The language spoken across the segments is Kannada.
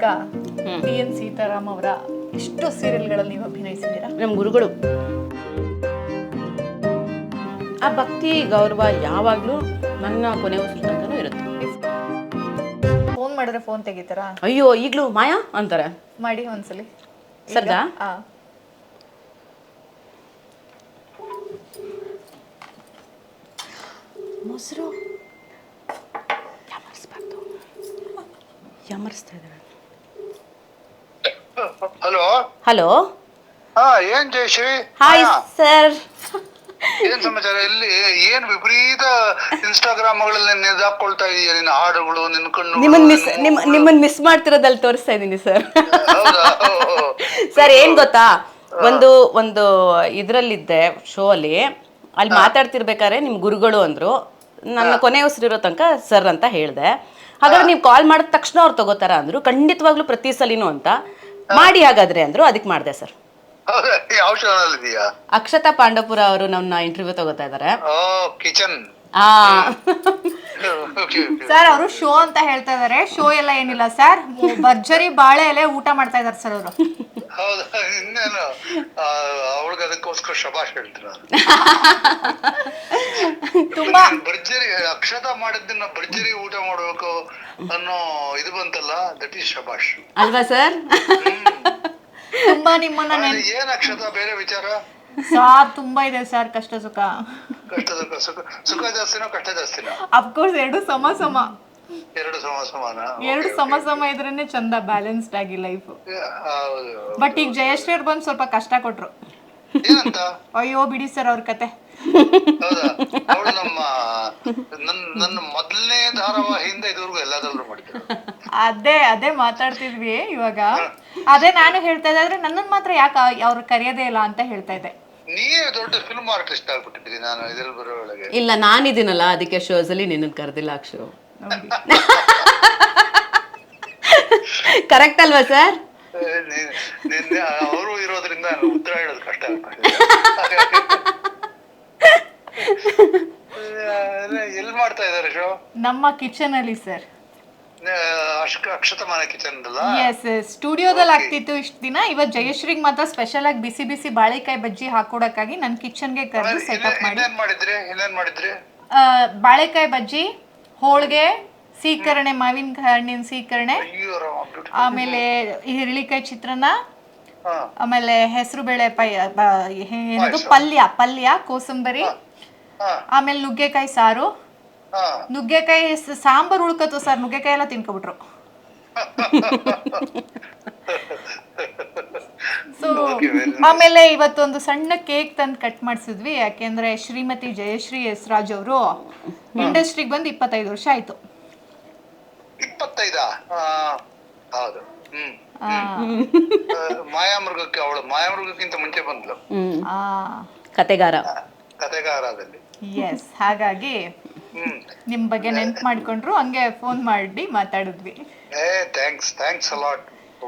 ಈಗ ಟಿ ಎನ್ ಸೀತಾರಾಮ್ ಅವರ ಎಷ್ಟು ಸೀರಿಯಲ್ಗಳಲ್ಲಿ ನೀವು ಅಭಿನಯಿಸಿದ್ದೀರಾ? ನಮ್ಮ ಗುರುಗಳು. ಆ ಭಕ್ತಿ ಗೌರವ ಯಾವಾಗಲೂ ನನ್ನ ಕೊನೆ ಉಸಿರು ತನಕನೂ ಇರುತ್ತೆ. ಫೋನ್ ಮಾಡಿದ್ರೆ ಫೋನ್ ತೆಗಿತಾರಾ? ಅಯ್ಯೋ ಈಗಲೂ ಮಾಯಾ? ಅಂತಾರೆ. ಮಾಡಿ ಒಂದ್ಸಲಿ. ಸರ್ದಾ ಆ. ಮೊಸರು ಯಾಮರಿಸ್ಬಾರ್ದು. ಯಾಮರಿಸ್ತಾ ಇದ್ದಾರೆ. ಹಲೋ? ಹಲೋ? ಹಾ ಏನ್ ಜಯಶ್ರೀ? ಹಾಯ್ ಸರ್ ಏನ್ ಸಮಾಚಾರ? ಇಲ್ಲಿ ಏನ್ ವಿಪರೀತ ಇನ್ಸ್ಟಾಗ್ರಾಮ್ಗಳಲ್ಲಿ ನೆದಾಕೊಳ್ತಾ ಇದೀಯ ನಿನ್ನ ಹಾಡುಗಳು ನಿನ್ನ ಕಣ್ಣು ನಿಮ್ಮನ್ ಮಿಸ್ ನಿಮ್ಮ ನಿಮ್ಮನ್ನ ಮಿಸ್ ಮಾಡ್ತಿರೋದಲ್ಲಿ ತೋರಿಸ್ತಾ ಇದ್ದೀನಿ ಸರ್ ಹೌದಾ? ಓ, ಓ. ಸರ್ ಏನ್ ಗೊತ್ತಾ? ಒಂದು ಒಂದು ಇದ್ರಲ್ಲಿದ್ದೆ ಶೋ ಅಲ್ಲಿ. ಅಲ್ಲಿ ಮಾತಾಡ್ತಿರ್ಬೇಕಾದ್ರೆ ನಿಮ್ ಗುರುಗಳು ಅಂದ್ರು. ನನ್ನ ಕೊನೆ ಉಸಿರಿರೋ ತನಕ ಸರ್ ಅಂತ ಹೇಳ್ದೆ. ಹಾಗಾದ್ರೆ ನೀವು ಕಾಲ್ ಮಾಡಿದ ತಕ್ಷಣ ಅವ್ರು ತಗೋತಾರ ಅಂದ್ರು. ಖಂಡಿತವಾಗ್ಲೂ ಪ್ರತಿ ಸಲಿನೂ ಅಂತ. ಮಾಡಿ ಹಾಗಾದ್ರೆ ಅಂದ್ರು ಅದಕ್ಕೆ ಮಾಡಿದೆ ಸರ್. ಯಾವ ಚಾನಲ್ ಇದೆಯಾ? ಅಕ್ಷತಾ ಪಾಂಡಪುರ ಅವರು ನನ್ನ ಇಂಟರ್ವ್ಯೂ ತಗೋತಾ ಇದ್ದಾರೆ ಓ ಕಿಚನ್. ಆ. ಸರ್ ಅವರು ಶೋ ಅಂತ ಹೇಳ್ತಾ ಇದಾರೆ. ಶೋ ಎಲ್ಲ ಏನಿಲ್ಲ ಸರ್. ಭರ್ಜರಿ ಬಾಳೆ ಎಲೆ ಊಟ ಮಾಡ್ತಾ ಇದಾರೆ ಸರ್ ಅವರು. ಹೌದಾ? ಇನ್ನೇನು? ಅವಳಿಗೆ ಅದಕ್ಕೋಸ್ಕರ ಶಬಾಷ್ ಹೇಳ್ತಾರ? ತುಂಬಾ ಭರ್ಜರಿ ಅಕ್ಷತಾ ಮಾಡಿದ್ದನ್ನ ಭರ್ಜರಿ ಊಟ ಮಾಡ್ಬೇಕು. ಅನ್ನೋ ಇದು ಬಂತಲ್ಲ ದಟ್ ಈಸ್ ಶಬಾಷ್ ಅಲ್ವಾ ಸರ್? ತುಂಬಾ ನಿಮ್ಮನ್ನ ನೆನ್ ಏನ್ ಅಕ್ಷತಾ ಬೇರೆ ವಿಚಾರ? ಸಾರ್ ತುಂಬಾ ಇದೆ ಸರ್ ಕಷ್ಟ ಸುಖ. ಕಷ್ಟದ ಸುಖ ಸುಖ ಜಾಸ್ತಿನೋ ಕಷ್ಟ ಜಾಸ್ತಿನೋ? ಅಫ್ಕೋರ್ಸ್ ಎರಡು ಸಮ ಸಮ. ಎರಡು ಸಮ ಸಮಾನ? ಎರಡು ಸಮ ಸಮ ಇದ್ರೇನೆ ಚಂದ ಬ್ಯಾಲೆನ್ಸ್ಡ್ ಆಗಿ ಲೈಫ್ ಹೌದು ಬಟ್ ಈಗ ಜಯಶ್ರೀ ಅವ್ರು ಬಂದು ಸ್ವಲ್ಪ ಕಷ್ಟ ಕೊಟ್ರು. ಏನಂತ? ಅಯ್ಯೋ ಬಿಡಿ ಸರ್ ಅವ್ರ ಕತೆ. ಅವಳು ನಮ್ಮ ನನ್ನ ನನ್ನ ಮೊದಲನೇ ಧಾರಾವಾಹಿಯಿಂದ ಇದುವರೆಗೂ ಎಲ್ಲದರಲ್ಲೂ ಮಾಡಿದ್ರು ಅದೇ ಅದೇ ಮಾತಾಡ್ತಿದ್ವಿ ಇವಾಗ. ಅದೇ ನಾನು ಹೇಳ್ತಾ ಇದ್ದೆ ಆದ್ರೆ ನನ್ನನ್ ಮಾತ್ರ ಯಾಕೆ ಅವ್ರು ಕರೆಯೋದೇ ಇಲ್ಲ ಅಂತ ಹೇಳ್ತಾ ಇದ್ದೆ. ನೀವೇ ದೊಡ್ಡ ಫಿಲ್ಮ್ ಆರ್ಟಿಸ್ಟ್ ಆಗ್ಬಿಟ್ಟಿದ್ರಿ ನಾನು ಇದ್ರಲ್ಲಿ ಬರೋ ಒಳಗೆ. ಇಲ್ಲ ನಾನಿದ್ದೀನಲ್ಲ ಅದಕ್ಕೆ ಶೋಸ್ ಅಲ್ಲಿ ನಿನ್ನ ಕರೆದಿಲ್ಲ ಅಕ್ಷರು Eh, ಕರೆಕ್ಟ್ ಅಲ್ವಾ ಸರ್ ನಿನ್ನೆ ಅವರು ಇರೋದ್ರಿಂದ ಉತ್ತರ ಹೇಳೋದು ಕಷ್ಟ ಆಗ್ಬಿಟ್ಟಿದೆ. ಎಲ್ಲಿ ಮಾಡ್ತಾ ಇದ್ದಾರೆ ಶೋ? ನಮ್ಮ ಕಿಚನ್ ಅಲ್ಲಿ ಸರ್ ಅಕ್ಷ ಅಕ್ಷತಮಾನ ಕಿಚನ್ ಎಸ್ ಸ್ಟುಡಿಯೋದಲ್ಲಿ ಆಗ್ತಿತ್ತು ಇಷ್ಟು ದಿನ. ಇವತ್ ಜಯಶ್ರೀಗ್ ಮಾತ್ರ ಸ್ಪೆಷಲ್ ಆಗಿ ಬಿಸಿ ಬಿಸಿ ಬಾಳೆಕಾಯಿ ಬಜ್ಜಿ ಹಾಕೊಡಕ್ಕಾಗಿ ನನ್ನ ಕಿಚನ್ಗೆ ಕರೆದು ಸೆಟಪ್ ಮಾಡಿ. ಮಾಡಿದ್ರಿ? ಬಾಳೆಕಾಯಿ ಬಜ್ಜಿ ಹೋಳಿಗೆ ಸೀಕರಣೆ ಮಾವಿನ ಹಣ್ಣಿನ ಸೀಕರಣೆ. ಆಮೇಲೆ ಹಿರಳಿಕಾಯಿ ಚಿತ್ರಾನ್ನ ಆಮೇಲೆ ಹೆಸರು ಬೇಳೆ ಪೈ ಏನದು? ಪಲ್ಯ ಪಲ್ಯ ಕೋಸಂಬರಿ ಆಮೇಲೆ ನುಗ್ಗೆಕಾಯಿ ಸಾರು. ನುಗ್ಗೆಕಾಯಿ ಸಾಂಬಾರ್ ಉಳ್ಕತ್ತು ಸರ್ ನುಗ್ಗೆಕಾಯಿ ಎಲ್ಲ ತಿನ್ಕೊಬಿಟ್ರು. ಸೊ ಆಮೇಲೆ ಇವತ್ತೊಂದು ಸಣ್ಣ ಕೇಕ್ ತಂದು ಕಟ್ ಮಾಡಿಸಿದ್ವಿ ಯಾಕೆಂದ್ರೆ ಶ್ರೀಮತಿ ಜಯಶ್ರೀ ಎಸ್ ರಾಜ್ ಅವರು ಇಂಡಸ್ಟ್ರಿಗೆ ಬಂದು ಇಪ್ಪತ್ತೈದು ವರ್ಷ ಆಯ್ತು. ಹೌದು. ಹ್ಮ್. ಆ, ಆ, ಮಾಯಾಮೃಗಕ್ಕೆ ಅವಳು ಮಾಯಾಮೃಗಕ್ಕಿಂತ ಮುಂಚೆ ಬಂದ್ಲು. ಆ. ಕತೆಗಾರ. ಕತೆಗಾರದಲ್ಲಿ ಎಸ್ ಹಾಗಾಗಿ ನಿಮ್ ಬಗ್ಗೆ ನೆನ್ಪ್ ಮಾಡ್ಕೊಂಡ್ರು ಹಂಗೆ ಫೋನ್ ಮಾಡಿ ಮಾತಾಡಿದ್ವಿ. ಏ thanks thanks a lot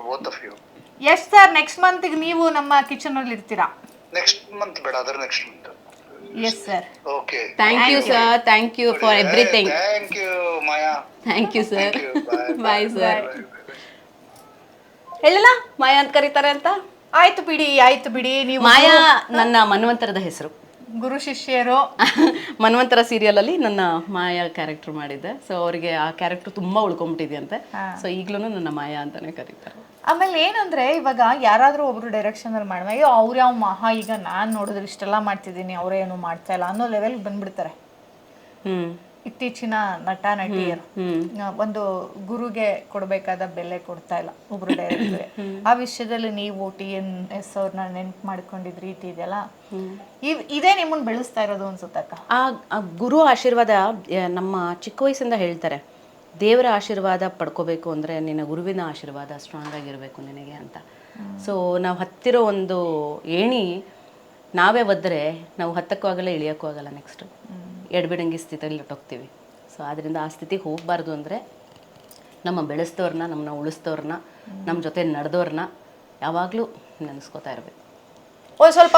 both of you yes sir next month ನೀವು ನಮ್ಮ ಕಿಚನ್ ಅಲ್ಲಿ ಇರ್ತೀರಾ? ನೆಕ್ಸ್ಟ್ ಮಂತ್ ಬೇಡ ಅದರ next month yes sir okay thank you sir thank you for everything thank you Maya thank you sir Thank you. Bye. Bye sir ಹೇಳಿಲ್ಲ ಮಾಯಾ ಅಂತ ಕರೀತಾರೆ ಅಂತ? ಆಯ್ತು ಬಿಡಿ ಆಯ್ತು ಬಿಡಿ ನೀವು ಮಾಯಾ ನನ್ನ ಮನ್ವಂತರದ ಹೆಸರು. ಗುರು ಶಿಷ್ಯರು. ಮನ್ವಂತರ ಸೀರಿಯಲ್ ಅಲ್ಲಿ ನನ್ನ ಮಾಯಾ ಕ್ಯಾರೆಕ್ಟರ್ ಮಾಡಿದ್ದೆ. ಸೊ ಅವರಿಗೆ ಆ ಕ್ಯಾರೆಕ್ಟರ್ ತುಂಬಾ ಉಳ್ಕೊಂಬಿಟ್ಟಿದೆಯಂತೆ. ಸೊ ಈಗ್ಲೂ ನನ್ನ ಮಾಯಾ ಅಂತಾನೆ ಕರೀತಾರೆ. ಆಮೇಲೆ ಏನಂದ್ರೆ ಇವಾಗ ಯಾರಾದ್ರೂ ಒಬ್ರು ಡೈರೆಕ್ಷನ್ ಅಲ್ಲಿ ಮಾಡುವ ಅಯ್ಯೋ ಅವ್ರು ಯಾವ ಮಹಾ ಈಗ ನಾನು ನೋಡಿದ್ರೆ ಇಷ್ಟೆಲ್ಲ ಮಾಡ್ತಿದ್ದೀನಿ ಅವರೇನು ಮಾಡ್ತಾ ಇಲ್ಲ ಅನ್ನೋ ಲೆವೆಲ್ ಬಂದ್ಬಿಡ್ತಾರೆ. ಹ್ಮ್. ಇತ್ತೀಚಿನ ನಟ ನಟಿಯರು. ಒಂದು ಗುರುಗೆ ಕೊಡಬೇಕಾದ ಬೆಲೆ ಕೊಡ್ತಾ ಇಲ್ಲ ಒಬ್ರು ಡೈರೆಕ್ಟರ್ ಆ ವಿಷಯದಲ್ಲಿ ನೀವು ಟಿ ಎನ್ ಎಸ್ ಅವ್ರನ್ನ ನೆನ್ಪು ಮಾಡ್ಕೊಂಡಿದ್ ರೀತಿ ಇದೆಯಲ್ಲ? ಇದೇ ನಿಮ್ಮನ್ನ ಬೆಳೆಸ್ತಾ ಇರೋದು ಅನ್ಸುತ್ತಕ್ಕ ಆ ಆ ಗುರು ಆಶೀರ್ವಾದ ನಮ್ಮ ಚಿಕ್ಕ ವಯಸ್ಸಿಂದ ಹೇಳ್ತಾರೆ. ದೇವರ ಆಶೀರ್ವಾದ ಪಡ್ಕೋಬೇಕು ಅಂದರೆ ನಿನ್ನ ಗುರುವಿನ ಆಶೀರ್ವಾದ ಸ್ಟ್ರಾಂಗ್ ಆಗಿರಬೇಕು ನಿನಗೆ ಅಂತ. ಸೊ ನಾವು ಹತ್ತಿರೋ ಒಂದು ಏಣಿ ನಾವೇ ಒದ್ದರೆ ನಾವು ಹತ್ತಕ್ಕೂ ಆಗಲ್ಲ ಇಳಿಯೋಕ್ಕೂ ಆಗಲ್ಲ ನೆಕ್ಸ್ಟು ಎಡಬಿಡಂಗಿ ಸ್ಥಿತಿಯಲ್ಲಿ ಹೊಟ್ಟೋಗ್ತೀವಿ ಸೊ ಆದ್ದರಿಂದ ಆ ಸ್ಥಿತಿಗೆ ಹೋಗಬಾರ್ದು ಅಂದರೆ ನಮ್ಮ ಬೆಳೆಸ್ತವ್ರನ್ನ ನಮ್ಮನ್ನ ಉಳಿಸ್ತವ್ರನ್ನ ನಮ್ಮ ಜೊತೆ ನಡೆದವ್ರನ್ನ ಯಾವಾಗಲೂ ನೆನೆಸ್ಕೋತಾ ಇರಬೇಕು. ಒಂದು ಸ್ವಲ್ಪ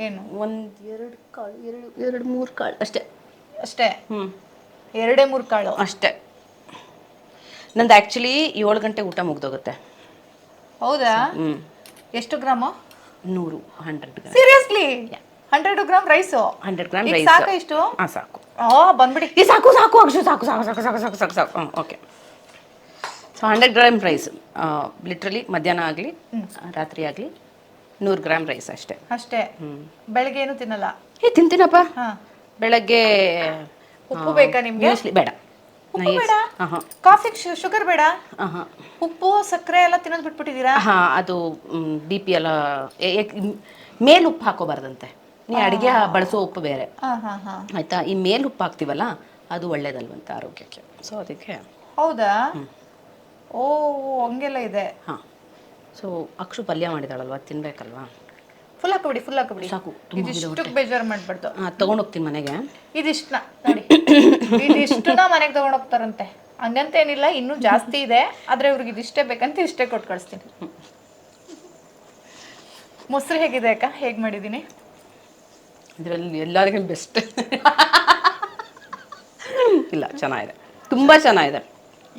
ಏನು? ಒಂದು ಎರಡು ಕಾಳು ಎರಡು ಎರಡು ಮೂರು ಕಾಳು ಅಷ್ಟೇ. ಅಷ್ಟೇ? ಹ್ಞೂ ಎರಡೇ ಮೂರು ಕಾಳು? ಅಷ್ಟೇ. ನಂದು ಆ್ಯಕ್ಚುಲಿ ಏಳು ಗಂಟೆ ಊಟ ಮುಗ್ದೋಗುತ್ತೆ. ಹೌದಾ? ಹ್ಞೂ ಎಷ್ಟು ಗ್ರಾಮ? ನೂರು hundred seriously hundred gram rice hundred gram rice ಸಾಕು ಇಷ್ಟು? ಹಾಂ ಸಾಕು. ಓ ಬಂದ್ಬಿಡಿ. ಈ ಸಾಕು ಸಾಕು ಅಕ್ಷು ಸಾಕು ಸಾಕು ಸಾಕು ಸಾಕು ಸಾಕು ಸಾಕು ಸಾಕು. Okay so hundred gram rice literally ಮಧ್ಯಾಹ್ನ ಆಗಲಿ ರಾತ್ರಿ ಆಗಲಿ ನೂರು ಗ್ರಾಮ್ ರೈಸ್ ಅಷ್ಟೇ. ಅಷ್ಟೇ. ಬೆಳಗ್ಗೆ ಏನು ತಿನ್ನಲ್ಲ? ಏ ತಿಂತೀನಪ್ಪ. ಹಾ. ಬೆಳಗ್ಗೆ ಉಪ್ಪು ಬೇಕಾ ನಿಮ್ಗೆ? ಮೋಸ್ಟ್ಲಿ ಬೇಡ. ಉಪ್ಪು ಬೇಡ? ಕಾಫಿ ಶುಗರ್ ಬೇಡ? ಉಪ್ಪು ಸಕ್ಕರೆ ಎಲ್ಲ ತಿನ್ನೋದು ಬಿಟ್ಬಿಟ್ಟಿದ್ದೀರಾ ಹಾಂ ಅದು ಬಿ ಪಿ ಎಲ್ಲ ಮೇಲ್ ಉಪ್ಪು ಹಾಕೋಬಾರ್ದಂತೆ. ನೀ ಅಡಿಗೆ ಬಳಸೋ ಉಪ್ಪು ಬೇರೆ. ಆಯ್ತಾ? ಈ ಮೇಲ್ ಉಪ್ಪು ಹಾಕ್ತೀವಲ್ಲ ಅದು ಒಳ್ಳೇದಲ್ವಂತ ಆರೋಗ್ಯಕ್ಕೆ. ಸೊ ಅದಕ್ಕೆ ಹೌದಾ? ಓ ಹಂಗೆಲ್ಲ ಇದೆ. ಹಾ. ಸೊ ಅಕ್ಷು ಪಲ್ಯ ಮಾಡಿದಾಳಲ್ವಾ? ತಿನ್ಬೇಕಲ್ವಾ? Full ಹಾಕಬಿಡಿ full ಹಾಕಬಿಡಿ. ಸಾಕು ಇದಿಷ್ಟು ಬೇಜಾರು ಮಾಡ್ಬಾರ್ದು. ಹಾಂ ತೊಗೊಂಡೋಗ್ತೀನಿ ಮನೆಗೆ. ಇದಿಷ್ಟನ ನೋಡಿ. ಇದಿಷ್ಟುನ ಮನೆಗೆ ತಗೊಂಡೋಗ್ತಾರಂತೆ. ಹಂಗಂತ ಏನಿಲ್ಲ ಇನ್ನೂ ಜಾಸ್ತಿ ಇದೆ. ಆದ್ರೆ ಇವ್ರಿಗೆ ಇದಿಷ್ಟೇ ಬೇಕಂತ ಇಷ್ಟೇ ಕೊಟ್ಟು ಕಳಿಸ್ತೀನಿ ಮೊಸರು ಹೇಗಿದೆ ಅಕ್ಕ? ಹೇಗೆ ಮಾಡಿದ್ದೀನಿ ಇದರಲ್ಲಿ ಎಲ್ಲರಿಗೂ ಬೆಸ್ಟ್ ಇಲ್ಲ ಚೆನ್ನಾಗಿದೆ. ತುಂಬ ಚೆನ್ನಾಗಿದೆ.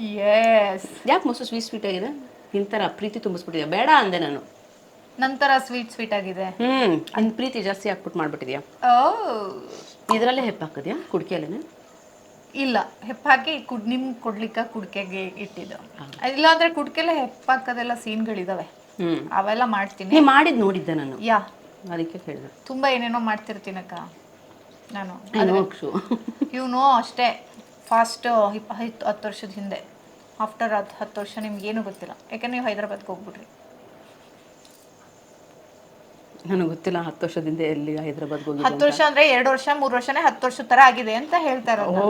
ಎಸ್ ಯಾಕೆ ಮೊಸರು ಸ್ವೀಟ್ ಸ್ವೀಟ್ ಆಗಿದೆ? ಇಂಥರ ಪ್ರೀತಿ ತುಂಬಿಸ್ಬಿಟ್ಟಿದ್ಯಾ? ಬೇಡ ಅಂದೆ ನಾನು. ನಂತರ ಸ್ವೀಟ್ ಸ್ವೀಟ್ ಆಗಿದೆ. ಹ್ಮ್ ಅನ್ ಪ್ರೀತಿ ಜಾಸ್ತಿ ಹಾಕ್ಬಿಟ್ಟು ಮಾಡ್ಬಿಟ್ಟಿದ್ಯಾ? ಓ ಇದರಲ್ಲೇ ಹೆಪ್ಪಾಕಿದ್ಯಾ ಹಾಕಿದ್ಯಾ ಕುಡಿಕೆಯಲ್ಲೇ ಇಲ್ಲ ಹೆಪ್ಪ ಹಾಕಿ ಕುಡ್ ನಿಮ್ಗೆ ಕೊಡ್ಲಿಕ್ಕ ಕುಡ್ಕೆಗೆ ಇಟ್ಟಿದ್ದು. ಇಲ್ಲ ಅಂದ್ರೆ ಕುಡ್ಕೆಲ್ಲ ಹೆಪ್ಪ ಹಾಕೋದೆಲ್ಲ ಸೀನ್ಗಳಿದಾವೆ. ಅವೆಲ್ಲ ಮಾಡ್ತೀನಿ. ನೀ ಮಾಡಿದ್ದು ನೋಡಿದ್ದೆ ನಾನು. ಯಾ. ಅದಕ್ಕೆ ಕೇಳಿದೆ. ತುಂಬಾ ಏನೇನೋ ಮಾಡ್ತಿರ್ತೀನಕ್ಕ ನಾನು. ಅಕ್ಷು ಇವನು ಅಷ್ಟೇ ಫಾಸ್ಟ್ ಹತ್ತು ಹತ್ತು ವರ್ಷದ ಹಿಂದೆ ಆಫ್ಟರ್ ಹತ್ತು ಹತ್ತು ವರ್ಷ ನಿಮ್ಗೆ ಏನೂ ಗೊತ್ತಿಲ್ಲ. ಯಾಕಂದ್ರೆ ನೀವು ಹೈದರಾಬಾದ್ಗೆ ಹೋಗ್ಬಿಟ್ರಿ ನನಗೆ ಗೊತ್ತಿಲ್ಲ ಹತ್ತು ವರ್ಷದಿಂದ ಎಲ್ಲಿ ಹೈದರಾಬಾದ್ ಹೋಗಿ ಹತ್ತು ವರ್ಷ ಅಂದ್ರೆ ಎರಡು ವರ್ಷ ಮೂರು ವರ್ಷನೇ ಹತ್ತು ವರ್ಷದ ತರ ಆಗಿದೆ ಅಂತ ಹೇಳ್ತಾರೆ ಓ.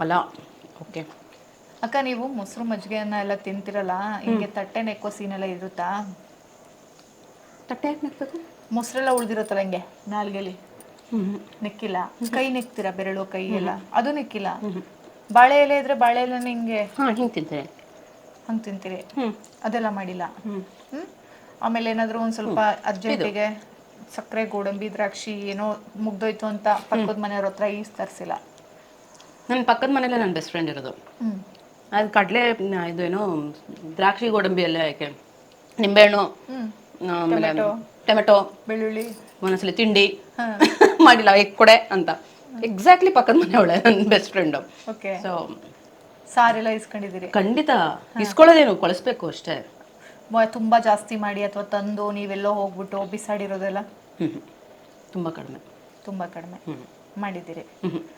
ಅಲ್ಲ ಓಕೆ. ಅಕ್ಕ ನೀವು ಮೊಸರು ಮಜ್ಜಿಗೆಯನ್ನ ಎಲ್ಲ ತಿಂತಿರಲ್ಲ ಹಿಂಗೆ ತಟ್ಟೆ ನೆಕ್ಕೋ ಸೀನ್ ಎಲ್ಲ ಇರುತ್ತಾ? ತಟ್ಟೆ ಯಾಕೆ ನೆಕ್ಬೇಕು? ಮೊಸರೆಲ್ಲ ಉಳಿದಿರುತ್ತಲ್ಲ ಹಂಗೆ ನಾಲ್ಗೆಲಿ? ನೆಕ್ಕಿಲ್ಲ. ಕೈ ನೆಕ್ತೀರಾ ಬೆರಳು ಕೈ ಎಲ್ಲ? ಅದು ನೆಕ್ಕಿಲ್ಲ? ಬಾಳೆ ಎಲೆ ಇದ್ರೆ ಬಾಳೆ ಎಲೆ ಹಿಂಗೆ ಹಾಂ ಹಿಂಗೆ ಹಂಗೆ ತಿಂತೀರಿ? ಅದೆಲ್ಲ ಮಾಡಿಲ್ಲ. ಹ್ಞೂ ಆಮೇಲೆ ಏನಾದರೂ ಒಂದು ಸ್ವಲ್ಪ ಅರ್ಜೆಂಟಿಗೆ ಸಕ್ಕರೆ ಗೋಡಂಬಿ ದ್ರಾಕ್ಷಿ ಏನೋ ಮುಗ್ದೋಯ್ತು ಅಂತ ಪಕ್ಕದ ಮನೆಯವ್ರ ಹತ್ರ ಈಸ್ ತರಿಸಿಲ್ಲ. ನನ್ನ ಪಕ್ಕದ ಮನೇಲೆ ನನ್ನ ಬೆಸ್ಟ್ ಫ್ರೆಂಡ್ ಇರೋದು. ಅದು ಕಡಲೆ ಇದು ಏನೋ ದ್ರಾಕ್ಷಿ ಗೋಡಂಬಿ ಎಲ್ಲ ಯಾಕೆ ನಿಂಬೆಹಣ್ಣು ಆಮೇಲೆ ಟೊಮೆಟೊ. ಬೆಳ್ಳುಳ್ಳಿ. ಒಂದೊಂದ್ಸಲಿ ತಿಂಡಿ. ಮಾಡಿಲ್ಲ ಎಗ್ ಕೊಡೆ ಅಂತ. ಎಕ್ಸಾಕ್ಟ್ಲಿ ಪಕ್ಕದ ಮನೆ ಅವಳೆ ನನ್ನ ಬೆಸ್ಟ್ ಫ್ರೆಂಡ್ ಓಕೆ ಸೊ ಸಾರೆಲ್ಲ ಇಸ್ಕೊಂಡಿದ್ದೀರಿ? ಖಂಡಿತ. ಇಸ್ಕೊಳ್ಳೋದೇನು ಕೊಳಿಸ್ಬೇಕು ಅಷ್ಟೇ. ಮ- ತುಂಬಾ ಜಾಸ್ತಿ ಮಾಡಿ ಅಥವಾ ತಂದು ನೀವೆಲ್ಲೋ ಹೋಗ್ಬಿಟ್ಟು ಬಿಸಾಡಿರೋದೆಲ್ಲ? ತುಂಬಾ ತುಂಬ ಕಡಿಮೆ. ತುಂಬಾ ಕಡಿಮೆ. ಮಾಡಿದ್ದೀರಿ. ತುಂಬಾ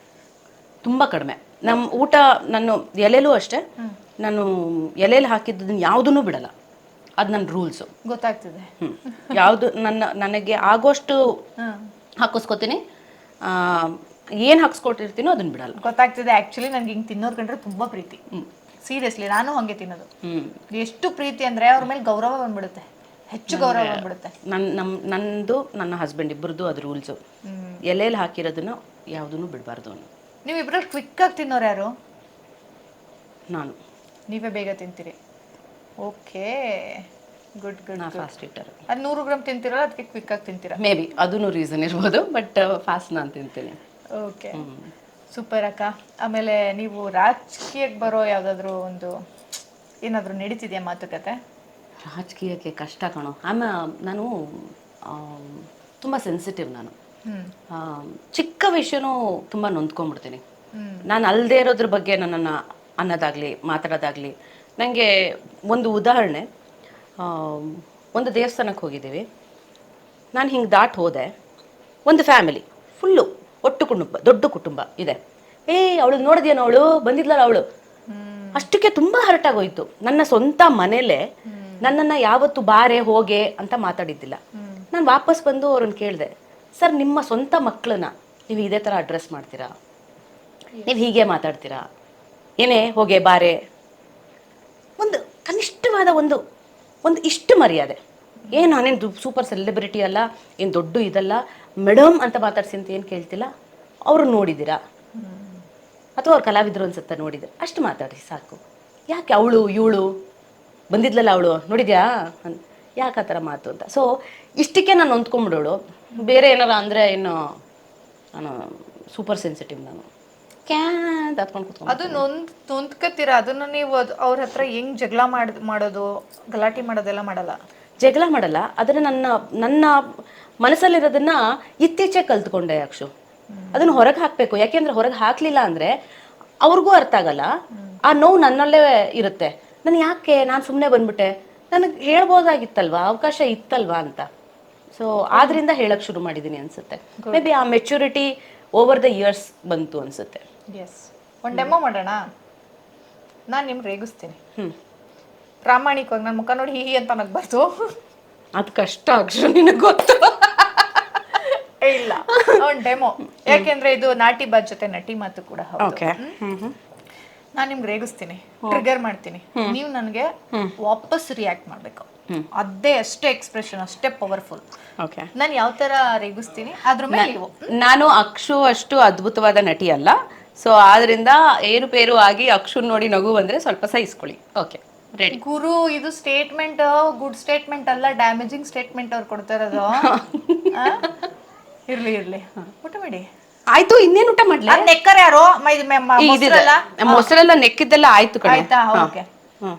ತುಂಬ ಕಡಿಮೆ. ನಮ್ಮ ಊಟ ನಾನು ಎಲೆಲೂ ಅಷ್ಟೇ. ನಾನು ಎಲೆಯಲ್ಲಿ ಹಾಕಿದ್ದನ್ನು ಯಾವುದನ್ನು ಬಿಡಲ್ಲ. ಅದು ನನ್ನ ರೂಲ್ಸು. ಗೊತ್ತಾಗ್ತಿದೆ. ಯಾವುದು ನನ್ನ ನನಗೆ ಆಗೋಷ್ಟು ಹಾಕಿಸ್ಕೋತೀನಿ. ಏನು ಹಾಕ್ಸ್ಕೊಟ್ಟಿರ್ತೀನೋ ಅದನ್ನ ಬಿಡಲ್ಲ. ಗೊತ್ತಾಗ್ತಿದೆ. ಆ್ಯಕ್ಚುಲಿ ನನಗೆ ಹಿಂಗೆ ತಿನ್ನೋರ್ ಕಂಡ್ರೆ ತುಂಬಾ ಪ್ರೀತಿ. ಸೀರಿಯಸ್ಲಿ ನಾನು ಹಂಗೆ ತಿನ್ನೋದು. ಎಷ್ಟು ಪ್ರೀತಿ ಅಂದರೆ ಅವ್ರ ಮೇಲೆ ಗೌರವ ಬಂದ್ಬಿಡುತ್ತೆ. ಹೆಚ್ಚು ಗೌರವ ಬಂದ್ಬಿಡುತ್ತೆ. ನನ್ನ ನಮ್ಮ ನಂದು ನನ್ನ ಹಸ್ಬೆಂಡ್ ಇಬ್ಬರದ್ದು ಅದು ರೂಲ್ಸು. ಎಲೆಯಲ್ಲಿ ಹಾಕಿರೋದನ್ನ ಯಾವುದನ್ನು ಬಿಡಬಾರ್ದು ಅವನು. ನೀವು ಇಬ್ಬರಲ್ಲಿ ಕ್ವಿಕ್ಕಾಗಿ ಆಗಿ ತಿನ್ನೋರು ಯಾರು? ನಾನು. ನೀವೇ ಬೇಗ ತಿಂತೀರಿ. ಓಕೆ. ಗುಡ್ ಗುಡ್ ನಾ ಫಾಸ್ಟ್ ಇಟ್ಟರು ಅದು ನೂರು ಗ್ರಾಮ್ ತಿಂತೀರಲ್ಲ ಅದಕ್ಕೆ ಕ್ವಿಕ್ ಆಗಿ ತಿಂತೀರಾ? ಮೇ ಬಿ ಅದೂ ರೀಸನ್ ಇರ್ಬೋದು ಬಟ್ ಫಾಸ್ಟ್ ನಾನು ತಿಂತೀನಿ. ಓಕೆ. ಸೂಪರ್ ಅಕ್ಕ. ಆಮೇಲೆ ನೀವು ರಾಜಕೀಯಕ್ಕೆ ಬರೋ ಯಾವುದಾದ್ರೂ ಒಂದು ಏನಾದರೂ ನಡೀತಿದೆಯಾ ಮಾತುಕತೆ? ರಾಜಕೀಯಕ್ಕೆ ಕಷ್ಟ ಕಣೋ. ಆಮೇಲೆ ನಾನು ತುಂಬ ಸೆನ್ಸಿಟಿವ್ ನಾನು. ಆ, ಚಿಕ್ಕ ವಿಷಯನೂ ತುಂಬ ನೊಂದ್ಕೊಂಡ್ಬಿಡ್ತೀನಿ. ನಾನು ಅಲ್ಲದೆ ಇರೋದ್ರ ಬಗ್ಗೆ ನನ್ನನ್ನು ಅನ್ನೋದಾಗಲಿ ಮಾತಾಡೋದಾಗಲಿ ನನಗೆ ಒಂದು ಉದಾಹರಣೆ. ಒಂದು ದೇವಸ್ಥಾನಕ್ಕೆ ಹೋಗಿದ್ದೀವಿ. ನಾನು ಹಿಂಗೆ ದಾಟ್ ಹೋದೆ. ಒಂದು ಫ್ಯಾಮಿಲಿ ಫುಲ್ಲು ಒಟ್ಟು ಕುಟುಂಬ ದೊಡ್ಡ ಕುಟುಂಬ ಇದೆ. ಏ ಅವಳು ನೋಡಿದ್ಯಾನ ಅವಳು? ಬಂದಿದ್ಲಲ್ಲ ಅವಳು? ಅಷ್ಟಕ್ಕೆ ತುಂಬ ಹರ್ಟ್ ಆಗೋಯ್ತು ನನ್ನ ಸ್ವಂತ ಮನೆಯಲ್ಲೇ ನನ್ನನ್ನು ಯಾವತ್ತು ಬಾರೆ ಹೋಗೆ ಅಂತ ಮಾತಾಡಿದ್ದಿಲ್ಲ. ನಾನು ವಾಪಸ್ ಬಂದು ಅವ್ರನ್ನ ಕೇಳಿದೆ ಸರ್ ನಿಮ್ಮ ಸ್ವಂತ ಮಕ್ಕಳನ್ನ ನೀವು ಇದೇ ಥರ ಅಡ್ರೆಸ್ ಮಾಡ್ತೀರಾ? ನೀವು ಹೀಗೆ ಮಾತಾಡ್ತೀರಾ? ಏನೇ ಹೋಗೆ ಬಾರೆ. ಒಂದು ಕನಿಷ್ಠವಾದ ಒಂದು ಒಂದು ಇಷ್ಟು ಮರ್ಯಾದೆ. ಏನು ನಾನೇನು ಸೂಪರ್ ಸೆಲೆಬ್ರಿಟಿ ಅಲ್ಲ, ಏನು ದೊಡ್ಡ ಇದಲ್ಲ ಮೇಡಮ್ ಅಂತ ಮಾತಾಡ್ಸಿ ಅಂತ ಏನು ಕೇಳ್ತಿಲ್ಲ, ಅವರು ನೋಡಿದ್ದೀರಾ ಅಥವಾ ಅವ್ರು ಕಲಾವಿದರು ಅನ್ಸುತ್ತೆ ನೋಡಿದ್ರು? ಅಷ್ಟು ಮಾತಾಡಿ ಸಾಕು. ಯಾಕೆ ಅವಳು, ಇವಳು? ಬಂದಿದ್ಲಲ್ಲ ಅವಳು? ನೋಡಿದ್ಯಾ? ಯಾಕೆ ಆ ಥರ ಮಾತು ಅಂತ. ಸೊ ಇಷ್ಟಕ್ಕೆ ನಾನು ಹೊಂದ್ಕೊಂಬಿಡೋಳು. ಬೇರೆ ಏನಾರ ಅಂದರೆ ಏನು, ನಾನು ಸೂಪರ್ ಸೆನ್ಸಿಟಿವ್ ನಾನು. ಕ್ಯಾನ್ ಅಂತ ಹತ್ಕೊಂಡು ಕೂತ್ಕೊಂಡು ಅದು ನೊಂದ್ ನೊಂದ್ಕತ್ತೀರ ಅದನ್ನ ನೀವು ಅದ್- ಅವ್ರ ಹತ್ರ ಹೆಂಗ್ ಜಗಳ ಮಾಡ್ ಮಾಡೋದು ಗಲಾಟೆ ಮಾಡೋದೆಲ್ಲ ಮಾಡಲ್ಲ. ಜಗಳ ಮಾಡಲ್ಲ ಆದ್ರೆ ನನ್ನ ನನ್ನ ಮನಸ್ಸಲ್ಲಿರೋದನ್ನ ಇತ್ತೀಚೆಗೆ ಕಲ್ತ್ಕೊಂಡೆ ಅಕ್ಷು. ಅದನ್ನ ಹೊರಗೆ ಹಾಕ್ಬೇಕು. ಯಾಕೆಂದ್ರೆ ಹೊರಗೆ ಹಾಕ್ಲಿಲ್ಲ ಅಂದ್ರೆ ಅವ್ರಿಗೂ ಅರ್ಥ ಆಗಲ್ಲ. ಆ ನೋವು ನನ್ನಲ್ಲೇ ಇರುತ್ತೆ. ನಾನು ಯಾಕೆ? ನಾನು ಸುಮ್ಮನೆ ಬಂದ್ಬಿಟ್ಟೆ. ನನಗೆ ಹೇಳ್ಬೋದಾಗಿತ್ತಲ್ವಾ? ಅವಕಾಶ ಇತ್ತಲ್ವಾ ಅಂತ. ಸೊ ಆದ್ರಿಂದ ಹೇಳಕ್ ಶುರು ಮಾಡಿದೀನಿ ಅನ್ಸುತ್ತೆ. ಮೇ ಬಿ ಆ ಮೆಚುರಿಟಿ ಓವರ್ ದ ಇಯರ್ಸ್ ಬಂತು ಅನ್ಸುತ್ತೆ. ಎಸ್ ಒಂದು ಡೆಮೋ ಮಾಡೋಣ? ನಾನು ನಿಮ್ಗೆ ರೇಗಿಸ್ತೀನಿ. ಹ್ಞೂ ಪ್ರಾಮಾಣಿಕವಾಗಿ ನನ್ನ ಮುಖ ನೋಡಿ ಹೀ ಹಿ ಅಂತ ನಗ್ಬಾರ್ದು. ಅದು ಕಷ್ಟ ಅಕ್ಷು ನಿನಗೆ ಗೊತ್ತು. ಇಲ್ಲ. ಒಂದು ಡೆಮೋ ಯಾಕೆಂದ್ರೆ ಇದು ನಾಟಿ ಬಾತ್ ಜೊತೆ ನಟಿ ಮಾತು ಕೂಡ ಓಕೆ ನಾನ್ ನಿಮ್ಗೆ ರೇಗಿಸ್ತೀನಿ. ಟ್ರಿಗರ್ ಮಾಡ್ತೀನಿ. ನೀವು ನನಗೆ ವಾಪಸ್ ರಿಯಾಕ್ಟ್ ಮಾಡಬೇಕು. ಅದೇ ಅಷ್ಟೇ ಎಕ್ಸ್ಪ್ರೆಷನ್ ಅಷ್ಟೇ ಪವರ್ಫುಲ್ ಓಕೆ ನಾನು ಯಾವ ತರ ರೇಗಿಸ್ತೀನಿ? ಅದ್ರ ಮೇಲೆ ನಾನು ಅಕ್ಷು ಅಷ್ಟು ಅದ್ಭುತವಾದ ನಟಿ ಅಲ್ಲ ಸೊ ಆದ್ರಿಂದ ಏರುಪೇರು ಆಗಿ ಅಕ್ಷುನ್ ನೋಡಿ ನಗು ಬಂದ್ರೆ ಸ್ವಲ್ಪ ಸಹಿಸ್ಕೊಳ್ಳಿ. ಓಕೆ ರೆಡಿ ಗುರು ಇದು ಸ್ಟೇಟ್ಮೆಂಟ್ ಗುಡ್ ಸ್ಟೇಟ್ಮೆಂಟ್ ಅಲ್ಲ ಡ್ಯಾಮೇಜಿಂಗ್ ಸ್ಟೇಟ್ಮೆಂಟ್ ಅವ್ರು ಕೊಡ್ತಾ ಇರೋದು. ಆ? ಇರ್ಲಿ ಇರ್ಲಿ. ಊಟ ಮಾಡಿ. ಆಯ್ತು ಇನ್ನೇನು ಊಟ ಮಾಡ್ಲಿ? ಅದ್ ನೆಕ್ಕರ್ ಯಾರು? ಮ- ಇದು ಮೆಮ್ಮ- ಈ ಇದಿದೆ. ಮೊಸರಲ್ಲ? ಮೊಸರೆಲ್ಲ ನೆಕ್ಕಿದ್ದೆಲ್ಲ ಆಯ್ತು ಆಯ್ತಾ? ಓಕೆ. ಹ್ಮ್.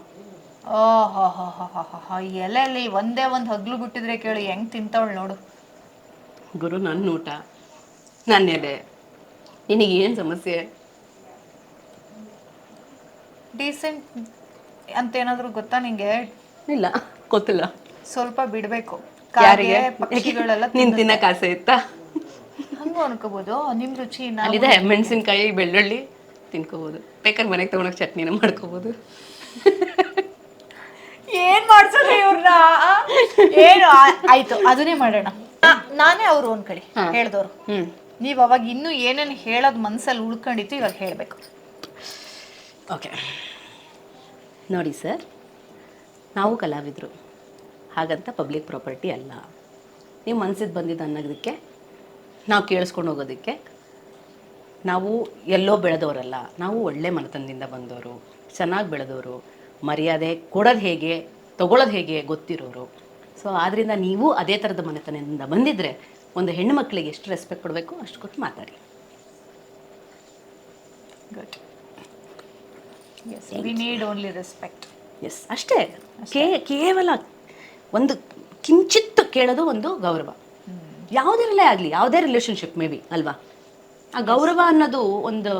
ಓಹೋ ಎಲೆಯಲ್ಲಿ ಒಂದೇ ಒಂದ್ ಹಗ್ಲು ಬಿಟ್ಟಿದ್ರೆ ಕೇಳಿ ಹೆಂಗ್ ತಿಂತವಳು ನೋಡು. ಗುರು ನನ್ನ ಊಟ. ನನ್ನ ಎಲೆ. ನಿನಗೆ ಏನು ಸಮಸ್ಯೆ? ಡೀಸೆಂಟ್ ಅಂತ ಏನಾದರೂ ಗೊತ್ತಾ ನಿಂಗೆ? ಇಲ್ಲ ಗೊತ್ತಿಲ್ಲ. ಸ್ವಲ್ಪ ಬಿಡ್ಬೇಕು. ಯಾರಿಗೆ? ಪಕ್ಷಿಗಳೆಲ್ಲ ನಿನ್ ತಿನ್ನಕ್ ಆಸೆ ಇತ್ತಾ? ಹಂಗೂ ಅನ್ಕೋಬಹುದು ನಿಮ್ ರುಚಿ ನಾವು ಅಲ್ಲಿದೆ ಮೆಣಸಿನ್ಕಾಯಿ ಬೆಳ್ಳುಳ್ಳಿ ತಿನ್ಕೋಬೋದು. ಬೇಕಾದ್ರೆ ಮನೆಗೆ ತಗೊಂಡೋಗಿ ಚಟ್ನಿನ ಮಾಡ್ಕೋಬೋದು. ಏನ್ ಮಾಡ್ಸೋದು ಇವ್ರನ್ನ ಏನು ಆ- ಆಯ್ತು ಅದನ್ನೇ ಮಾಡೋಣ. ನಾ- ನಾನೇ ಅವ್ರು ಒಂದ್ ಕಡೆ ಹೇಳ್ದವ್ರು. ಹ್ಮ್. ನೀವ್ ಅವಾಗ ಇನ್ನೂ ಏನೇನು ಹೇಳೋದು ಮನಸಲ್ಲಿ ಉಳ್ಕೊಂಡಿತ್ತು ಇವಾಗ ಹೇಳಬೇಕು. ಓಕೆ. ನೋಡಿ ಸರ್, ನಾವು ಕಲಾವಿದರು, ಹಾಗಂತ ಪಬ್ಲಿಕ್ ಪ್ರಾಪರ್ಟಿ ಅಲ್ಲ. ನೀವು ಮನ್ಸಿಗೆ ಬಂದಿದ್ದು ಅನ್ನೋದಕ್ಕೆ, ನಾವು ಕೇಳಿಸ್ಕೊಂಡು ಹೋಗೋದಕ್ಕೆ, ನಾವು ಎಲ್ಲೋ ಬೆಳೆದವರಲ್ಲ, ನಾವು ಒಳ್ಳೆ ಮನೆತನದಿಂದ ಬಂದವರು, ಚೆನ್ನಾಗಿ ಬೆಳೆದವರು, ಮರ್ಯಾದೆ ಕೊಡೋದು ಹೇಗೆ ತಗೊಳ್ಳೋದು ಹೇಗೆ ಗೊತ್ತಿರೋರು. ಸೊ ಆದ್ದರಿಂದ ನೀವು ಅದೇ ಥರದ ಮನೆತನದಿಂದ ಬಂದಿದ್ದರೆ ಒಂದು ಹೆಣ್ಣು ಮಕ್ಕಳಿಗೆ ಎಷ್ಟು ರೆಸ್ಪೆಕ್ಟ್ ಕೊಡಬೇಕು ಅಷ್ಟು ಕೊಟ್ಟು ಮಾತಾಡಿ. Good yes we need only respect yes ಅಷ್ಟೇ. ಕೇ ಕೇವಲ ಒಂದು ಕಿಂಚಿತ್ತು ಕೇಳೋದು ಒಂದು ಗೌರವ. ಯಾವುದರಲ್ಲೇ ಆಗಲಿ ಯಾವುದೇ ರಿಲೇಷನ್ಶಿಪ್ ಮೇ ಬಿ ಅಲ್ವಾ? ಆ ಗೌರವ ಅನ್ನೋದು ಒಂದು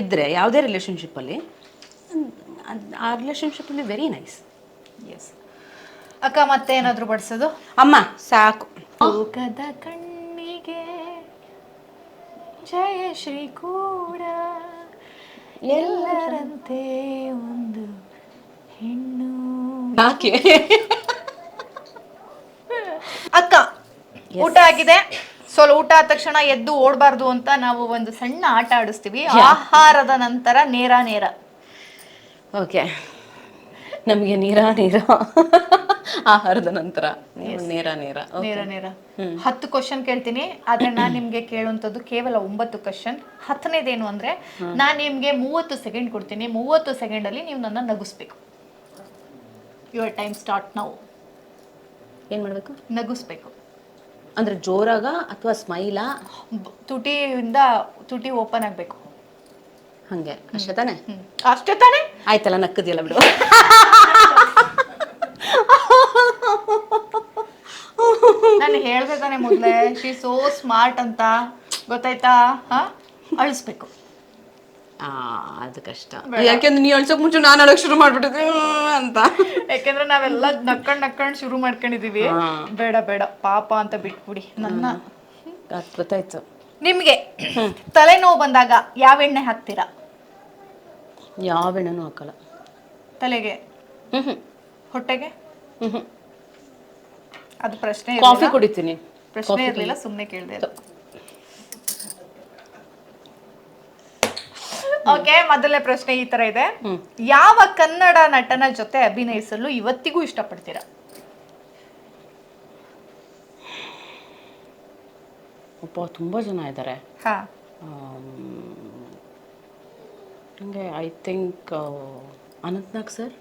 ಇದ್ದರೆ ಯಾವುದೇ ರಿಲೇಷನ್ಶಿಪ್ಪಲ್ಲಿ ಆ ರಿಲೇಷನ್ಶಿಪ್ಪಲ್ಲಿ ವೆರಿ ನೈಸ್ ಎಸ್ ಅಕ್ಕ ಮತ್ತೆ ಏನಾದರೂ ಬಡಿಸೋದು? ಅಮ್ಮ! ಸಾಕು. ಲೋಕದ ಜಯ ಶ್ರೀ ಕೂಡ. ಎಲ್ಲರಂತೆ ಒಂದು ಹೆಣ್ಣು. ಯಾಕೆ? ಅಕ್ಕ ಊಟ ಆಗಿದೆ. ಸ್ವಲ್ಪ ಊಟ ಆದ ತಕ್ಷಣ ಎದ್ದು ಓಡಬಾರ್ದು ಅಂತ ನಾವು ಒಂದು ಸಣ್ಣ ಆಟ ಆಡಿಸ್ತೀವಿ. ಆಹಾರದ ನಂತರ ನೇರ ನೇರ. ಓಕೆ ನಮಗೆ ನೀರ ನೀರ. ಆಹಾರದ ನಂತರ. ನೇರ ನೇರ. ನೇರ ನೇರ. ಹತ್ತು ಕ್ವಶನ್ ಕೇಳ್ತೀನಿ. ಆದ್ರೆ ನಾನ್ ನಿಮ್ಗೆ ಕೇಳುವಂತದ್ದು ಕೇವಲ ಒಂಬತ್ತು ಕ್ವಶನ್ ಹತ್ತನೇದೇನು ಅಂದ್ರೆ ನಾನ್ ನಿಮ್ಗೆ ಮೂವತ್ತು ಸೆಕೆಂಡ್ ಕೊಡ್ತೀನಿ. ಮೂವತ್ತು ಸೆಕೆಂಡ್ ಅಲ್ಲಿ ನೀವು ನನ್ನ ನಗಿಸ್ಬೇಕು. ಯುವರ್ ಟೈಮ್ ಸ್ಟಾರ್ಟ್ ನಾವು ಏನ್ ಮಾಡ್ಬೇಕು? ನಗಿಸ್ಬೇಕು. ಅಂದ್ರೆ ಜೋರಾಗ ಅಥವಾ ಸ್ಮೈಲಾ ತುಟಿಯಿಂದ ತುಟಿ ಓಪನ್ ಆಗ್ಬೇಕು. ಹಂಗೆ. ಅಷ್ಟೇ ತಾನೆ? ಅಷ್ಟೇ ತಾನೆ? ಆಯ್ತಲ್ಲ ನಕ್ಕದಿಲ್ಲ ಬಿಡು. ನಾನು ಹೇಳ್ದೆ ತಾನೆ ಮೊದ್ಲೇ ಶಿ ಸೋ ಸ್ಮಾರ್ಟ್ ಅಂತ. ಗೊತ್ತಾಯ್ತಾ? ಹಾ? ಅಳಿಸ್ಬೇಕು. ಆ, ಅದು ಕಷ್ಟ. ಯಾಕೆಂದ್ರೆ ನೀ ಅಳ್ಸೋಕ್ ಮುಂಚೆ ನಾನು ಅಳಕ್ ಶುರು ಮಾಡ್ಬಿಟ್ಟಿದ್ದೆ ಅಂತ. ಯಾಕೆಂದ್ರೆ ನಾವೆಲ್ಲ ನಕ್ಕಂಡ್ ನಕ್ಕಂಡ್ ಶುರು ಮಾಡ್ಕೊಂಡಿದೀವಿ. ಬೇಡ ಬೇಡ ಪಾಪ ಅಂತ ಬಿಟ್ಬಿಡಿ. ನನ್ನ ಅದ್ ಗೊತ್ತಾಯ್ತು. ನಿಮ್ಗೆ ತಲೆನೋವು ಬಂದಾಗ ಯಾವ ಎಣ್ಣೆ ಹಾಕ್ತೀರಾ? ಯಾವ ಎಣ್ಣೆನೂ ಹಾಕಲ್ಲ. ತಲೆಗೆ? ಹ್ಮ್ ಹ್ಮ್. ಹೊಟ್ಟೆಗೆ? ಹ್ಮ್ ಹ್ಮ್. ಅದು ಪ್ರಶ್ನೆ ಕಾಫಿ. ಕುಡಿತೀನಿ. ಪ್ರಶ್ನೆ ಇರ್ಲಿಲ್ಲ ಸುಮ್ಮನೆ ಕೇಳ್ದೆ ಓಕೆ ಮೊದಲನೇ ಪ್ರಶ್ನೆ ಈ ತರ ಇದೆ. ಯಾವ ಕನ್ನಡ ನಟನ ಜೊತೆ ಅಭಿನಯಿಸಲು ಇವತ್ತಿಗೂ ಇಷ್ಟಪಡ್ತೀರಾ? ಒಬ್ಬ ತುಂಬಾ ಜನ ಇದ್ದಾರೆ. ಹಾ. ನನಗೆ I think Anantnag sir.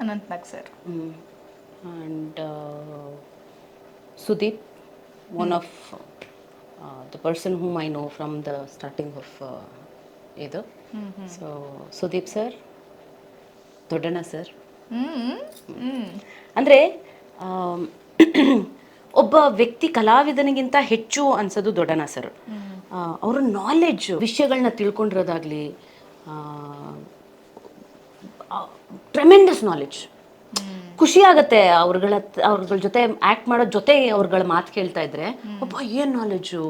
Anantnag sir. And Sudeep one of the person whom I know from the starting of ಇದು so Sudeep sir Doddanna sir ಅಂದರೆ ಒಬ್ಬ ವ್ಯಕ್ತಿ ಕಲಾವಿದನಿಗಿಂತ ಹೆಚ್ಚು ಅನ್ಸೋದು ದೊಡ್ಡಣ್ಣ ಸರ್ ಅವರ ನಾಲೆಡ್ಜ್ ವಿಷಯಗಳನ್ನ ತಿಳ್ಕೊಂಡಿರೋದಾಗ್ಲಿ ಟ್ರೆಮೆಂಡಸ್ ನಾಲೆಡ್ಜ್ ಖುಷಿ ಆಗುತ್ತೆ ಅವ್ರಗಳ ಅವ್ರಗಳ ಜೊತೆ ಆಕ್ಟ್ ಮಾಡೋ ಜೊತೆ ಅವ್ರಗಳ ಮಾತು ಕೇಳ್ತಾ ಇದ್ರೆ ಒಬ್ಬ ಏನ್ ನಾಲೆಡ್ಜು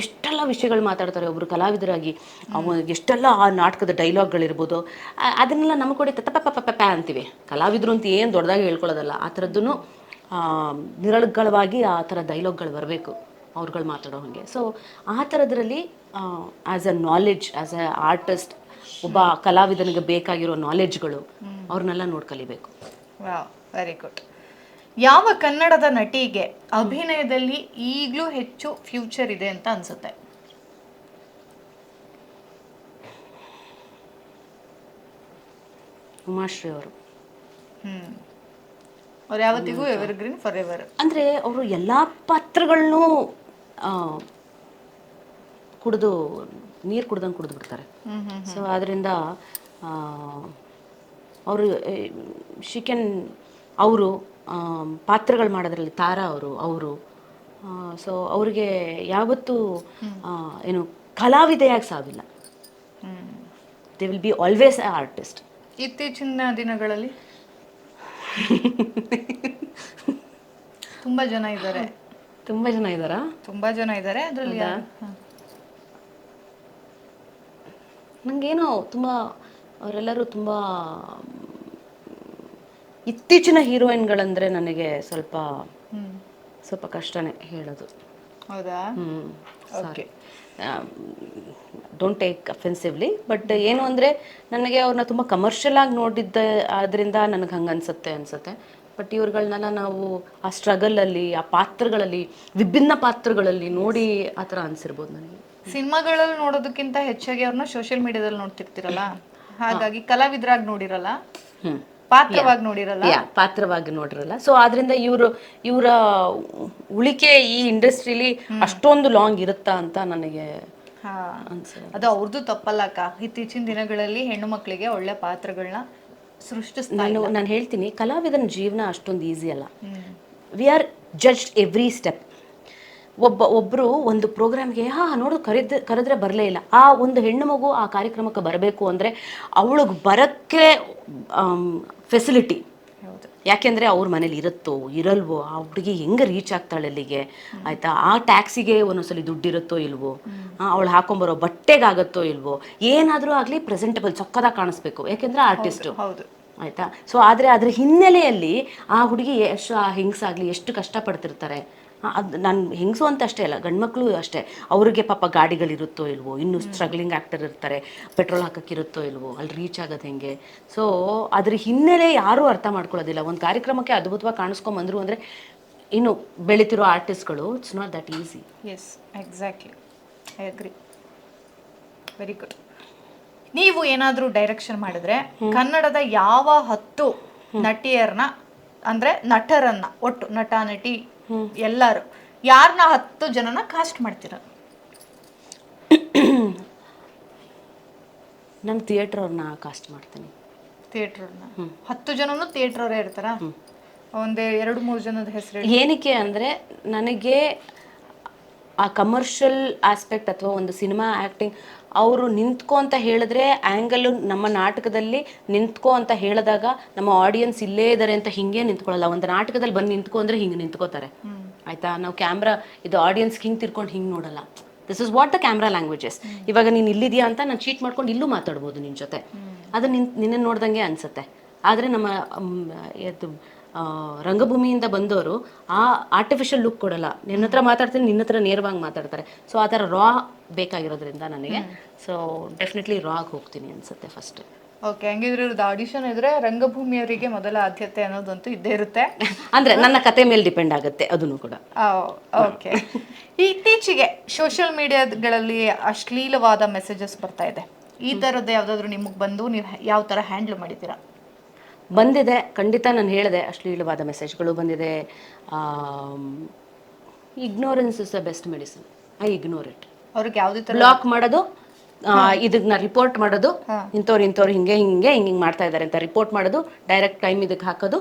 ಎಷ್ಟೆಲ್ಲ ವಿಷಯಗಳು ಮಾತಾಡ್ತಾರೆ ಒಬ್ರು ಕಲಾವಿದರಾಗಿ ಅವ ಎಷ್ಟೆಲ್ಲ ಆ ನಾಟಕದ ಡೈಲಾಗ್ಗಳಿರ್ಬೋದು ಅದನ್ನೆಲ್ಲ ನಮ್ಮ ಕೂಡ ತಪ್ಪ ಅಂತೀವಿ. ಕಲಾವಿದರು ಅಂತ ಏನು ದೊಡ್ಡದಾಗಿ ಹೇಳ್ಕೊಳ್ಳೋದಲ್ಲ ಆ ಥರದ್ದು ನಿರಳಗಳವಾಗಿ ಆ ಥರ ಡೈಲಾಗ್ಗಳು ಬರಬೇಕು ಅವ್ರುಗಳು ಮಾತಾಡೋ ಹಾಗೆ. ಸೊ ಆ ಥರದ್ರಲ್ಲಿ as a knowledge as a artist ಒಬ್ಬ ಕಲಾವಿದನಿಗೆ ಬೇಕಾಗಿರೋ ನಾಲೆಡ್ಜ್ಗಳು ಅವ್ರನ್ನೆಲ್ಲ ನೋಡಿ ಕಲಿಬೇಕು. ವೆರಿ ಗುಡ್ ಯಾವ ಕನ್ನಡದ ನಟಿಗೆ ಅಭಿನಯದಲ್ಲಿ ಈಗಲೂ ಹೆಚ್ಚು ಫ್ಯೂಚರ್ ಇದೆ ಅಂತ ಅನ್ಸುತ್ತೆ? ಉಮಾಶ್ರೀ ಅವರು. ಹ್ಮ್. ಅವ್ರು ಯಾವತ್ತಿಗೂ ಎವರ್ ಗ್ರೀನ್ ಫಾರ್ ಎವರ್ ಅಂದ್ರೆ ಅವರು ಎಲ್ಲ ಪಾತ್ರಗಳನ್ನೂ ಕುಡಿದು ನೀರು ಕುಡ್ದಂಗೆ ಕುಡಿದು ಬಿಡ್ತಾರೆ. ಸೊ ಅದರಿಂದ ಅವರು ಶಿಕೆನ್ ಅವರು ಪಾತ್ರಗಳು ಮಾಡೋದ್ರಲ್ಲಿ ತಾರಾ ಅವರು ಅವರು. ಸೊ ಅವ್ರಿಗೆ ಯಾವತ್ತೂ ಏನು ಕಲಾವಿದೆಯಾಗಿ ಸಾವಿಲ್ಲ. They will be always a artist ಇತ್ತೀಚಿನ ದಿನಗಳಲ್ಲಿ? ತುಂಬ ಜನ ಇದ್ದಾರೆ. ತುಂಬ ಜನ ಇದ್ದಾರಾ? ತುಂಬ ಜನ ಇದ್ದಾರೆ. ಅದರಲ್ಲಿ. ನನಗೇನೋ ತುಂಬ ಅವರೆಲ್ಲರೂ ತುಂಬ ಇತ್ತೀಚಿನ ಹೀರೋಯಿನ್ಗಳಂದರೆ ನನಗೆ ಸ್ವಲ್ಪ ಸ್ವಲ್ಪ ಕಷ್ಟನೇ ಹೇಳೋದು. ಹೌದಾ? ಹ್ಞೂ okay. Don't take offensively but ಏನು ಅಂದರೆ ನನಗೆ ಅವ್ರನ್ನ ತುಂಬ ಕಮರ್ಷಿಯಲ್ ಆಗಿ ನೋಡಿದ್ದ ಆದ್ರಿಂದ ನನಗೆ ಹಂಗೆ ಅನ್ಸುತ್ತೆ ಅನ್ಸುತ್ತೆ. ಬಟ್ ಇವ್ರುಗಳ್ನೆಲ್ಲ ನಾವು ಆ ಸ್ಟ್ರಗಲಲ್ಲಿ ಆ ಪಾತ್ರಗಳಲ್ಲಿ ವಿಭಿನ್ನ ಪಾತ್ರಗಳಲ್ಲಿ ನೋಡಿ ಆ ಥರ ಅನಿಸಿರ್ಬೋದು ನನಗೆ. ಸಿನಿಮಾಗಳಲ್ಲಿ ನೋಡೋದಕ್ಕಿಂತ ಹೆಚ್ಚಾಗಿ ಅವ್ರನ್ನ ಸೋಷಿಯಲ್ ಮೀಡಿಯಾದಲ್ಲಿ ನೋಡ್ತಿರ್ತಿರಲ್ಲ? ಹಾಗಾಗಿ ಕಲಾವಿದರಾಗಿ ನೋಡಿರಲ್ಲ? ಪಾತ್ರವಾಗಿ ನೋಡಿರಲ್ಲ? ಪಾತ್ರವಾಗಿ ನೋಡಿರಲ್ಲ. ಸೊ ಆದ್ರಿಂದ ಇವರು ಇವರ ಉಳಿಕೆ ಈ ಇಂಡಸ್ಟ್ರಿಲಿ ಅಷ್ಟೊಂದು ಲಾಂಗ್ ಇರುತ್ತಾ ಅಂತ ನನಗೆ ಅದು ಅವ್ರದ್ದು ತಪ್ಪಲ್ಲಕ್ಕ ಇತ್ತೀಚಿನ ದಿನಗಳಲ್ಲಿ ಹೆಣ್ಣು ಮಕ್ಕಳಿಗೆ ಒಳ್ಳೆ ಪಾತ್ರಗಳನ್ನ ಸೃಷ್ಟಿಸ್ತಾ ನಾನು ನಾನು ಹೇಳ್ತೀನಿ ಕಲಾವಿದನ ಜೀವನ ಅಷ್ಟೊಂದು ಈಸಿ ಅಲ್ಲ. We are judged every step ಒಬ್ಬ ಒಬ್ಬರು ಒಂದು ಪ್ರೋಗ್ರಾಮ್ಗೆ ಹಾ ನೋಡು ಕರೆದ ಕರೆದ್ರೆ ಬರಲೇ ಇಲ್ಲ. ಆ ಒಂದು ಹೆಣ್ಣು ಮಗು ಆ ಕಾರ್ಯಕ್ರಮಕ್ಕೆ ಬರಬೇಕು ಅಂದರೆ ಅವಳಿಗೆ ಬರೋಕ್ಕೆ ಫೆಸಿಲಿಟಿ ಯಾಕೆಂದ್ರೆ ಅವ್ರ ಮನೇಲಿ ಇರುತ್ತೋ ಇರಲ್ವೋ ಆ ಹುಡುಗಿ ಹೆಂಗೆ ರೀಚ್ ಆಗ್ತಾಳೆ ಅಲ್ಲಿಗೆ? ಆಯ್ತಾ? ಆ ಟ್ಯಾಕ್ಸಿಗೆ ಒಂದೊಂದ್ಸಲಿ ದುಡ್ಡಿರುತ್ತೋ ಇಲ್ವೋ? ಅವಳು ಹಾಕೊಂಬರೋ ಬಟ್ಟೆಗಾಗತ್ತೋ ಇಲ್ವೋ? ಏನಾದರೂ ಆಗಲಿ ಪ್ರೆಸೆಂಟಬಲ್ ಚೊಕ್ಕದಾಗ ಕಾಣಿಸ್ಬೇಕು. ಯಾಕೆಂದ್ರೆ ಆರ್ಟಿಸ್ಟು ಹೌದು. ಆಯ್ತಾ? ಸೊ ಆದರೆ ಅದ್ರ ಹಿನ್ನೆಲೆಯಲ್ಲಿ ಆ ಹುಡುಗಿ ಎಷ್ಟು ಆ ಹೆಂಗಸಾಗಲಿ ಎಷ್ಟು ಕಷ್ಟಪಡ್ತಿರ್ತಾರೆ? ಅದು ನಾನು ಹೆಂಗಸು ಅಂತ ಅಷ್ಟೇ ಅಲ್ಲ ಗಂಡ್ಮಕ್ಳು ಅಷ್ಟೇ. ಅವ್ರಿಗೆ ಪಾಪ ಗಾಡಿಗಳಿರುತ್ತೋ ಇಲ್ವೋ ಇನ್ನೂ ಸ್ಟ್ರಗ್ಲಿಂಗ್ ಆ್ಯಕ್ಟರ್ ಇರ್ತಾರೆ ಪೆಟ್ರೋಲ್ ಹಾಕೋಕ್ಕಿರುತ್ತೋ ಇಲ್ವೋ ಅಲ್ಲಿ ರೀಚ್ ಆಗೋದು ಹೆಂಗೆ? ಸೊ ಅದ್ರ ಹಿನ್ನೆಲೆ ಯಾರೂ ಅರ್ಥ ಮಾಡ್ಕೊಳ್ಳೋದಿಲ್ಲ. ಒಂದು ಕಾರ್ಯಕ್ರಮಕ್ಕೆ ಅದ್ಭುತವಾಗಿ ಕಾಣಿಸ್ಕೊಂಬಂದ್ರು ಅಂದರೆ ಇನ್ನು ಬೆಳೀತಿರೋ ಆರ್ಟಿಸ್ಟ್ಗಳು it's not that easy yes exactly I agree very good ನೀವು ಏನಾದರೂ ಡೈರೆಕ್ಷನ್ ಮಾಡಿದ್ರೆ ಕನ್ನಡದ ಯಾವ ಹತ್ತು ನಟಿಯರನ್ನ ಅಂದರೆ ನಟರನ್ನ ಒಟ್ಟು ನಟ ನಟಿ ಎಲ್ಲರೂ. ಯಾರನ್ನ ಹತ್ತು ಜನನ ಕಾಸ್ಟ್ ಮಾಡ್ತೀರ? ನಾನು ಥಿಯೇಟ್ರ್ ಅವ್ರನ್ನ ಕಾಸ್ಟ್ ಮಾಡ್ತೀನಿ. ಥಿಯೇಟ್ರನ್ನ ಹತ್ತು ಜನನು ಥಿಯೇಟ್ರ್ ಅವರೇ ಇರ್ತಾರ? ಒಂದೇ ಎರಡು ಮೂರು ಜನದ ಹೆಸರು ಏನಕ್ಕೆ ಅಂದರೆ ನನಗೆ ಆ ಕಮರ್ಷಿಯಲ್ ಆಸ್ಪೆಕ್ಟ್ ಅಥವಾ ಒಂದು ಸಿನಿಮಾ ಆ್ಯಕ್ಟಿಂಗ್ ಅವರು ನಿಂತ್ಕೊ ಅಂತ ಹೇಳಿದ್ರೆ ಆ್ಯಂಗಲ್ಲು ನಮ್ಮ ನಾಟಕದಲ್ಲಿ ನಿಂತ್ಕೊ ಅಂತ ಹೇಳಿದಾಗ ನಮ್ಮ ಆಡಿಯನ್ಸ್ ಇಲ್ಲೇ ಇದ್ದಾರೆ ಅಂತ ಹಿಂಗೆ ನಿಂತ್ಕೊಳ್ಳಲ್ಲ. ಒಂದು ನಾಟಕದಲ್ಲಿ ಬಂದು ನಿಂತ್ಕೊ ಅಂದರೆ ಹಿಂಗೆ ನಿಂತ್ಕೋತಾರೆ. ಆಯ್ತಾ? ನಾವು ಕ್ಯಾಮ್ರಾ ಇದು ಆಡಿಯನ್ಸ್ಗೆ ಹಿಂಗೆ ತಿರ್ಕೊಂಡು ಹಿಂಗೆ ನೋಡಲ್ಲ. This is what the camera languages ಇವಾಗ ನೀನು ಇಲ್ಲಿದೆಯಾ ಅಂತ ನಾನು ಚೀಟ್ ಮಾಡ್ಕೊಂಡು ಇಲ್ಲೂ ಮಾತಾಡ್ಬೋದು ನಿನ್ನ ಜೊತೆ. ಅದು ನಿನ್ನ ನಿನ್ನ ನೋಡ್ದಂಗೆ ಅನ್ಸುತ್ತೆ. ಆದರೆ ನಮ್ಮ ರಂಗಭೂಮಿಯಿಂದ ಬಂದವರು ಆ ಆರ್ಟಿಫಿಷಿಯಲ್ ಲುಕ್ ಕೊಡಲ್ಲ. ನಿನ್ನ ಹತ್ರ ಮಾತಾಡ್ತೀನಿ ನಿನ್ನ ಹತ್ರ ನೇರವಾಗಿ ಮಾತಾಡ್ತಾರೆ. ಸೊ ಆ ಥರ ರಾ ಬೇಕಾಗಿರೋದ್ರಿಂದ ನನಗೆ. ಸೊ ಡೆಫಿನೆಟ್ಲಿ ರಾಗ್ ಹೋಗ್ತೀನಿ ಅನ್ಸುತ್ತೆ ಫಸ್ಟ್ ಓಕೆ ಹಂಗಿದ್ರೆ ಇವ್ರದ್ದು ಆಡಿಷನ್ ಇದ್ರೆ ರಂಗಭೂಮಿಯವರಿಗೆ ಮೊದಲ ಆದ್ಯತೆ ಅನ್ನೋದಂತೂ ಇದ್ದೇ ಇರುತ್ತೆ. ಅಂದ್ರೆ ನನ್ನ ಕತೆ ಮೇಲೆ ಡಿಪೆಂಡ್ ಆಗುತ್ತೆ ಅದನ್ನು ಕೂಡ. ಓಕೆ ಇತ್ತೀಚೆಗೆ ಸೋಷಿಯಲ್ ಮೀಡಿಯಾಗಳಲ್ಲಿ ಅಶ್ಲೀಲವಾದ ಮೆಸೇಜಸ್ ಬರ್ತಾ ಇದೆ. ಈ ಥರದ್ದು ಯಾವುದಾದ್ರೂ ನಿಮಗೆ ಬಂದು ನೀವು ಯಾವ ಥರ ಹ್ಯಾಂಡಲ್ ಮಾಡಿದ್ದೀರಾ? ಬಂದಿದೆ. ಖಂಡಿತ ನಾನು ಹೇಳಿದೆ ಅಶ್ಲೀಲವಾದ ಮೆಸೇಜ್ಗಳು ಬಂದಿದೆ. Ignorance is the best medicine I ignore it ಅವ್ರಿಗೆ ಯಾವುದೇ ಥರ ಬ್ಲಾಕ್ ಮಾಡೋದು ಇದನ್ನ ರಿಪೋರ್ಟ್ ಮಾಡೋದು ಇಂಥವ್ರು ಇಂಥವ್ರು ಹಿಂಗೆ ಹಿಂಗೆ ಹಿಂಗೆ ಹಿಂಗೆ ಮಾಡ್ತಾ ಇದ್ದಾರೆ ಅಂತ ರಿಪೋರ್ಟ್ ಮಾಡೋದು ಡೈರೆಕ್ಟ್ ಟೈಮ್ ಇದಕ್ಕೆ ಹಾಕೋದು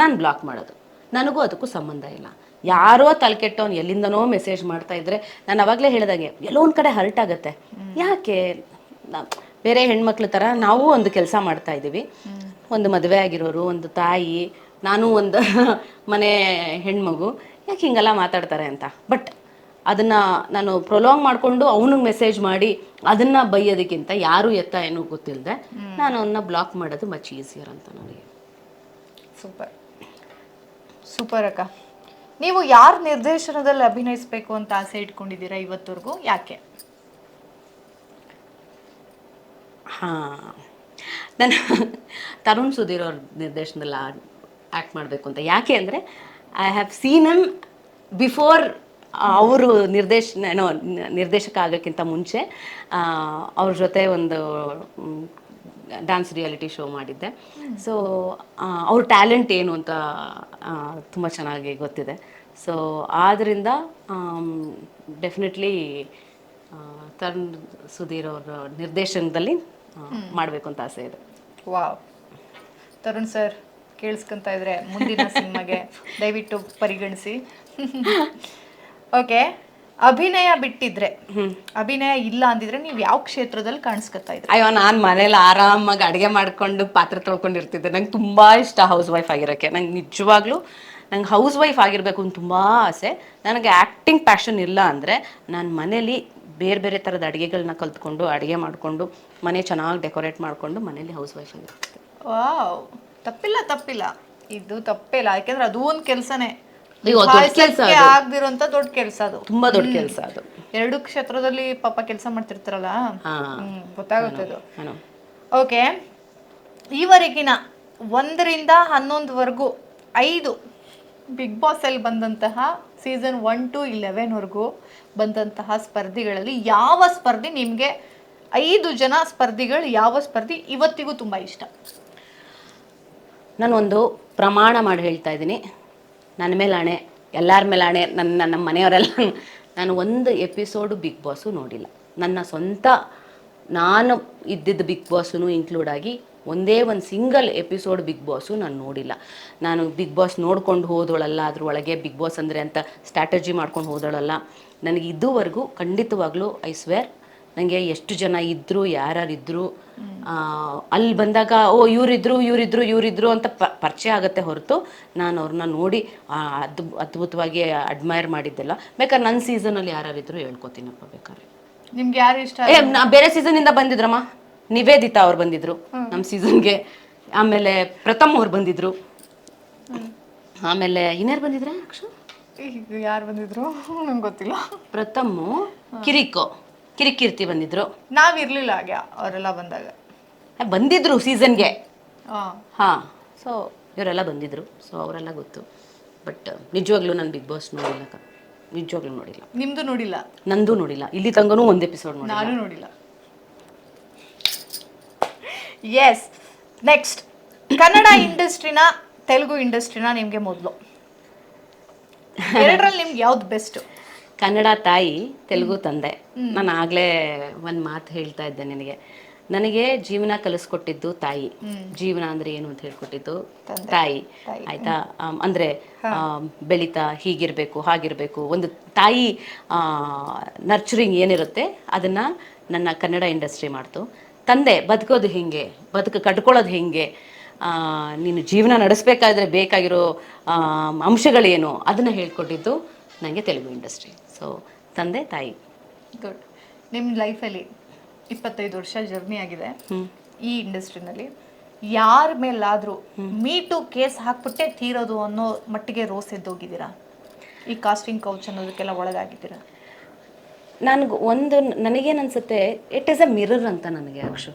ನಾನು ಬ್ಲಾಕ್ ಮಾಡೋದು. ನನಗೂ ಅದಕ್ಕೂ ಸಂಬಂಧ ಇಲ್ಲ. ಯಾರೋ ತಲೆಕೆಟ್ಟವನು ಎಲ್ಲಿಂದನೋ ಮೆಸೇಜ್ ಮಾಡ್ತಾ ಇದ್ರೆ ನಾನು ಅವಾಗಲೇ ಹೇಳಿದಾಗೆ ಎಲ್ಲೋ ಒಂದು ಕಡೆ ಹರ್ಟ್ ಆಗುತ್ತೆ. ಯಾಕೆ? ಬೇರೆ ಹೆಣ್ಮಕ್ಳ ಥರ ನಾವು ಒಂದು ಕೆಲಸ ಮಾಡ್ತಾ ಇದ್ದೀವಿ. ಒಂದು ಮದುವೆ ಆಗಿರೋರು ಒಂದು ತಾಯಿ ನಾನು ಒಂದು ಮನೆ ಹೆಣ್ಮಗು. ಯಾಕೆ ಹಿಂಗೆಲ್ಲ ಮಾತಾಡ್ತಾರೆ ಅಂತ? ಬಟ್ ಅದನ್ನ ನಾನು ಪ್ರೊಲಾಂಗ್ ಮಾಡಿಕೊಂಡು ಅವನಿಗೆ ಮೆಸೇಜ್ ಮಾಡಿ ಅದನ್ನ ಬೈಯೋದಕ್ಕಿಂತ ಯಾರು ಎತ್ತ ಏನೂ ಗೊತ್ತಿಲ್ಲದೆ ನಾನು ಅವನ್ನ ಬ್ಲಾಕ್ ಮಾಡೋದು ಮಚ್ ಈಸಿಯರ್ ಅಂತ ನನಗೆ. ಸೂಪರ್ ಸೂಪರ್ ಅಕ್ಕ. ನೀವು ಯಾರ ನಿರ್ದೇಶನದಲ್ಲಿ ಅಭಿನಯಿಸಬೇಕು ಅಂತ ಆಸೆ ಇಟ್ಕೊಂಡಿದ್ದೀರಾ ಇವತ್ತವರೆಗೂ? ಯಾಕೆ? ಹಾಂ. ನಾನು ತರುಣ್ ಸುಧೀರ್ ಅವ್ರ ನಿರ್ದೇಶನದಲ್ಲಿ ಆ್ಯಕ್ಟ್ ಮಾಡಬೇಕು ಅಂತ. ಯಾಕೆ ಅಂದರೆ I have seen em before ಅವರು ನಿರ್ದೇಶನ, ಏನೋ, ನಿರ್ದೇಶಕ ಆಗೋಕ್ಕಿಂತ ಮುಂಚೆ ಅವ್ರ ಜೊತೆ ಒಂದು ಡ್ಯಾನ್ಸ್ ರಿಯಾಲಿಟಿ ಶೋ ಮಾಡಿದ್ದೆ. ಸೊ ಅವ್ರ ಟ್ಯಾಲೆಂಟ್ ಏನು ಅಂತ ತುಂಬ ಚೆನ್ನಾಗಿ ಗೊತ್ತಿದೆ. ಸೊ ಆದ್ದರಿಂದ ಡೆಫಿನೆಟ್ಲಿ ತರುಣ್ ಸುಧೀರ್ ಅವರ ನಿರ್ದೇಶನದಲ್ಲಿ ಮಾಡಬೇಕು ಅಂತ ಆಸೆ ಇದೆ. ವಾವ್. ತರುಣ್ ಸರ್ ಕೇಳಿಸ್ಕೊಂತ ಇದ್ರೆ ಮುಂದಿನ ಸಿನಿಮಾಗೆ ದಯವಿಟ್ಟು ಪರಿಗಣಿಸಿ. ಓಕೆ ಅಭಿನಯ ಬಿಟ್ಟಿದ್ರೆ ಅಭಿನಯ ಇಲ್ಲ ಅಂದಿದ್ರೆ ನೀವು ಯಾವ ಕ್ಷೇತ್ರದಲ್ಲಿ ಕಾಣಿಸ್ಕೊತಾ ಇದ್ರಿ? ಅಯ್ಯೋ ನಾನು ಮನೇಲಿ ಆರಾಮಾಗಿ ಅಡುಗೆ ಮಾಡ್ಕೊಂಡು ಪಾತ್ರೆ ತೊಳ್ಕೊಂಡಿರ್ತಿದ್ದೆ. ನಂಗೆ ತುಂಬ ಇಷ್ಟ ಹೌಸ್ ವೈಫ್ ಆಗಿರೋಕ್ಕೆ ನಂಗೆ ನಿಜವಾಗ್ಲೂ ನಂಗೆ ಹೌಸ್ ವೈಫ್ ಆಗಿರಬೇಕು ಅಂತ ತುಂಬ ಆಸೆ. ನನಗೆ ಆ್ಯಕ್ಟಿಂಗ್ ಪ್ಯಾಷನ್ ಇಲ್ಲ ಅಂದರೆ ನಾನು ಮನೇಲಿ ಬೇರೆ ಬೇರೆ ಥರದ ಅಡುಗೆಗಳನ್ನ ಕಲ್ತ್ಕೊಂಡು ಅಡುಗೆ ಮಾಡಿಕೊಂಡು ಮನೆ ಚೆನ್ನಾಗಿ ಡೆಕೋರೇಟ್ ಮಾಡಿಕೊಂಡು ಮನೇಲಿ ಹೌಸ್ ವೈಫ್ ಆಗಿರುತ್ತೆ ವಾವ್! ತಪ್ಪಿಲ್ಲ ತಪ್ಪಿಲ್ಲ. ಇದು ತಪ್ಪಿಲ್ಲ. ಯಾಕೆಂದ್ರೆ ಅದು ಒಂದು ಕೆಲಸನೇ. ಅಯ್ಯೋ, ದೊಡ್ಡ ಕೆಲ್ಸ ಅದು. ಆಗ್ದಿರೋಂತ ದೊಡ್ಡ ಕೆಲಸ ಅದು. ತುಂಬಾ ದೊಡ್ಡ ಕೆಲಸ ಅದು. ಎರಡು ಕ್ಷೇತ್ರದಲ್ಲಿ ಪಾಪ ಕೆಲಸ ಮಾಡ್ತಿರ್ತಾರಲ್ಲ? ಗೊತ್ತಾಗುತ್ತೆ ಅದು. ಓಕೆ. ಈವರೆಗಿನ ಒಂದರಿಂದ ಹನ್ನೊಂದುವರೆಗೂ ಐದು ಬಿಗ್ ಬಾಸ್ ಅಲ್ಲಿ ಬಂದಂತಹ ಸೀಸನ್ ಒನ್ ಟು ಇಲೆವೆನ್ವರೆಗೂ ಬಂದಂತಹ ಸ್ಪರ್ಧಿಗಳಲ್ಲಿ ಯಾವ ಸ್ಪರ್ಧಿ ನಿಮಗೆ ಐದು ಜನ ಸ್ಪರ್ಧಿಗಳು ಯಾವ ಸ್ಪರ್ಧಿ ಇವತ್ತಿಗೂ ತುಂಬ ಇಷ್ಟ? ನಾನು ಒಂದು ಪ್ರಮಾಣ ಮಾಡಿ ಹೇಳ್ತಾ ಇದ್ದೀನಿ. ನನ್ನ ಮೇಲೆ ಹಣೆ ಎಲ್ಲರ ಮೇಲೆ ಹಣೆ ನನ್ನ ನಮ್ಮ ಮನೆಯವರೆಲ್ಲ ನಾನು ಒಂದು ಎಪಿಸೋಡು ಬಿಗ್ ಬಾಸು ನೋಡಿಲ್ಲ. ನನ್ನ ಸ್ವಂತ ನಾನು ಇದ್ದಿದ್ದ ಬಿಗ್ ಬಾಸೂ ಇನ್ಕ್ಲೂಡ್ ಆಗಿ ಒಂದೇ ಒಂದು ಸಿಂಗಲ್ ಎಪಿಸೋಡ್ ಬಿಗ್ ಬಾಸು ನಾನು ನೋಡಿಲ್ಲ. ನಾನು ಬಿಗ್ ಬಾಸ್ ನೋಡ್ಕೊಂಡು ಹೋದೋಳಲ್ಲ ಅದರೊಳಗೆ ಬಿಗ್ ಬಾಸ್ ಅಂದರೆ ಅಂತ ಸ್ಟ್ರಾಟಜಿ ಮಾಡ್ಕೊಂಡು ಹೋದೋಳಲ್ಲ. ನನಗೆ ಇದುವರೆಗೂ ಖಂಡಿತವಾಗ್ಲೂ ಐ ಸ್ವೇರ್ ನನಗೆ ಎಷ್ಟು ಜನ ಇದ್ದರು ಯಾರ್ಯಾರಿದ್ರು ಅಲ್ಲಿ ಬಂದಾಗ ಓ ಇವರಿದ್ರು ಇವರಿದ್ರು ಇವರಿದ್ರು ಅಂತ ಪ ಪರಿಚಯ ಆಗುತ್ತೆ ಹೊರತು ನಾನು ಅವ್ರನ್ನ ನೋಡಿ ಅದ್ಭುತವಾಗಿ ಅಡ್ಮೈರ್ ಮಾಡಿದ್ದೆಲ್ಲ. ಬೇಕಾದ್ರೆ ನನ್ನ ಸೀಸನಲ್ಲಿ ಯಾರ್ಯಾರಿದ್ರು ಹೇಳ್ಕೊತೀನಪ್ಪ ಬೇಕಾದ್ರೆ. ನಿಮ್ಗೆ ಯಾರು ಇಷ್ಟ ಏ ನಾ ಬೇರೆ ಸೀಸನಿಂದ ಬಂದಿದ್ರಮ್ಮ? ನಿವೇದಿತಾ ಅವ್ರು ಬಂದಿದ್ರು ನಮ್ಮ ಸೀಸನ್ಗೆ. ಆಮೇಲೆ ಪ್ರಥಮ್ ಅವ್ರು ಬಂದಿದ್ರು. ಆಮೇಲೆ ಇನ್ಯಾರು ಬಂದಿದ್ರೆ ಈಗ ಯಾರು ಬಂದಿದ್ರು? ನಂಗೆ ಗೊತ್ತಿಲ್ಲ. ಪ್ರಥಮ್ ಕಿರಿಕೋ. ಕಿರಿಕೀರ್ತಿ ಬಂದಿದ್ರು. ನಾವಿರ್ಲಿಲ್ಲ ಹಾಗೆ ಅವರೆಲ್ಲ ಬಂದಾಗ. ಬಂದಿದ್ರು ಸೀಸನ್ಗೆ. ಹಾ. ಸೊ ಇವರೆಲ್ಲ ಬಂದಿದ್ರು. ಸೊ ಅವರೆಲ್ಲ ಗೊತ್ತು. ಬಟ್ ನಿಜವಾಗ್ಲೂ ನಾನು ಬಿಗ್ ಬಾಸ್ ನೋಡಿಲ್ಲ ನಿಜವಾಗ್ಲೂ ನೋಡಿಲ್ಲ. ನಿಮ್ದು ನೋಡಿಲ್ಲ? ನಂದು ನೋಡಿಲ್ಲ. ಇಲ್ಲಿ ತಂಗನೂ ಒಂದು ಎಪಿಸೋಡ್ ನೋಡಿಲ್ಲ. ನಾನು ನೋಡಿಲ್ಲ. ಎಸ್ ನೆಕ್ಸ್ಟ್ ಕನ್ನಡ ಇಂಡಸ್ಟ್ರಿನ ತೆಲುಗು ಇಂಡಸ್ಟ್ರಿನ ನಿಮಗೆ ಮೊದಲು. ಎರಡರಲ್ಲಿ ನಿಮ್ಗೆ ಯಾವ್ದು ಬೆಸ್ಟ್ ಕನ್ನಡ ತಾಯಿ ತೆಲುಗು ತಂದೆ. ನಾನು ಆಗ್ಲೇ ಒಂದು ಮಾತು ಹೇಳ್ತಾ ಇದ್ದೆ ನಿನಗೆ. ನನಗೆ ಜೀವನ ಕಲಿಸ್ಕೊಟ್ಟಿದ್ದು ತಾಯಿ. ಜೀವನ ಅಂದ್ರೆ ಏನು ಅಂತ ಹೇಳ್ಕೊಟ್ಟಿದ್ದು ತಾಯಿ. ಆಯ್ತಾ? ಅಂದ್ರೆ ಬೆಳಿತಾ ಬೆಳೀತಾ ಹೀಗಿರ್ಬೇಕು ಹಾಗಿರ್ಬೇಕು. ಒಂದು ತಾಯಿ ನರ್ಚರಿಂಗ್ ಏನಿರುತ್ತೆ ಅದನ್ನ ನನ್ನ ಕನ್ನಡ ಇಂಡಸ್ಟ್ರಿ ಮಾಡ್ತು. ತಂದೆ ಬದುಕೋದು ಹೇಗೆ? ಬದುಕು ಕಟ್ಕೊಳ್ಳೋದು ಹೇಗೆ? ನೀನು ಜೀವನ ನಡೆಸಬೇಕಾದ್ರೆ ಬೇಕಾಗಿರೋ ಅಂಶಗಳೇನು? ಅದನ್ನು ಹೇಳ್ಕೊಟ್ಟಿದ್ದು ನನಗೆ ತೆಲುಗು ಇಂಡಸ್ಟ್ರಿ. ಸೊ ತಂದೆ ತಾಯಿ. ಗುಡ್ ನಿಮ್ಮ ಲೈಫಲ್ಲಿ ಇಪ್ಪತ್ತೈದು ವರ್ಷ ಜರ್ನಿ ಆಗಿದೆ. ಈ ಇಂಡಸ್ಟ್ರಿನಲ್ಲಿ ಯಾರ ಮೇಲಾದರೂ ಮೀಟು ಕೇಸ್ ಹಾಕ್ಬಿಟ್ಟೆ ತೀರೋದು ಅನ್ನೋ ಮಟ್ಟಿಗೆ ರೋಸ್ ಎದ್ದೋಗಿದ್ದೀರಾ? ಈ ಕಾಸ್ಟಿಂಗ್ ಕೌಚ್ ಅನ್ನೋದಕ್ಕೆಲ್ಲ ಒಳಗಾಗಿದ್ದೀರಾ? ನನಗೆ ಒಂದು ನನಗೇನು ಅನ್ಸುತ್ತೆ ಇಟ್ ಈಸ್ ಅ ಮಿರರ್ ಅಂತ ನನಗೆ ಅಕ್ಷು.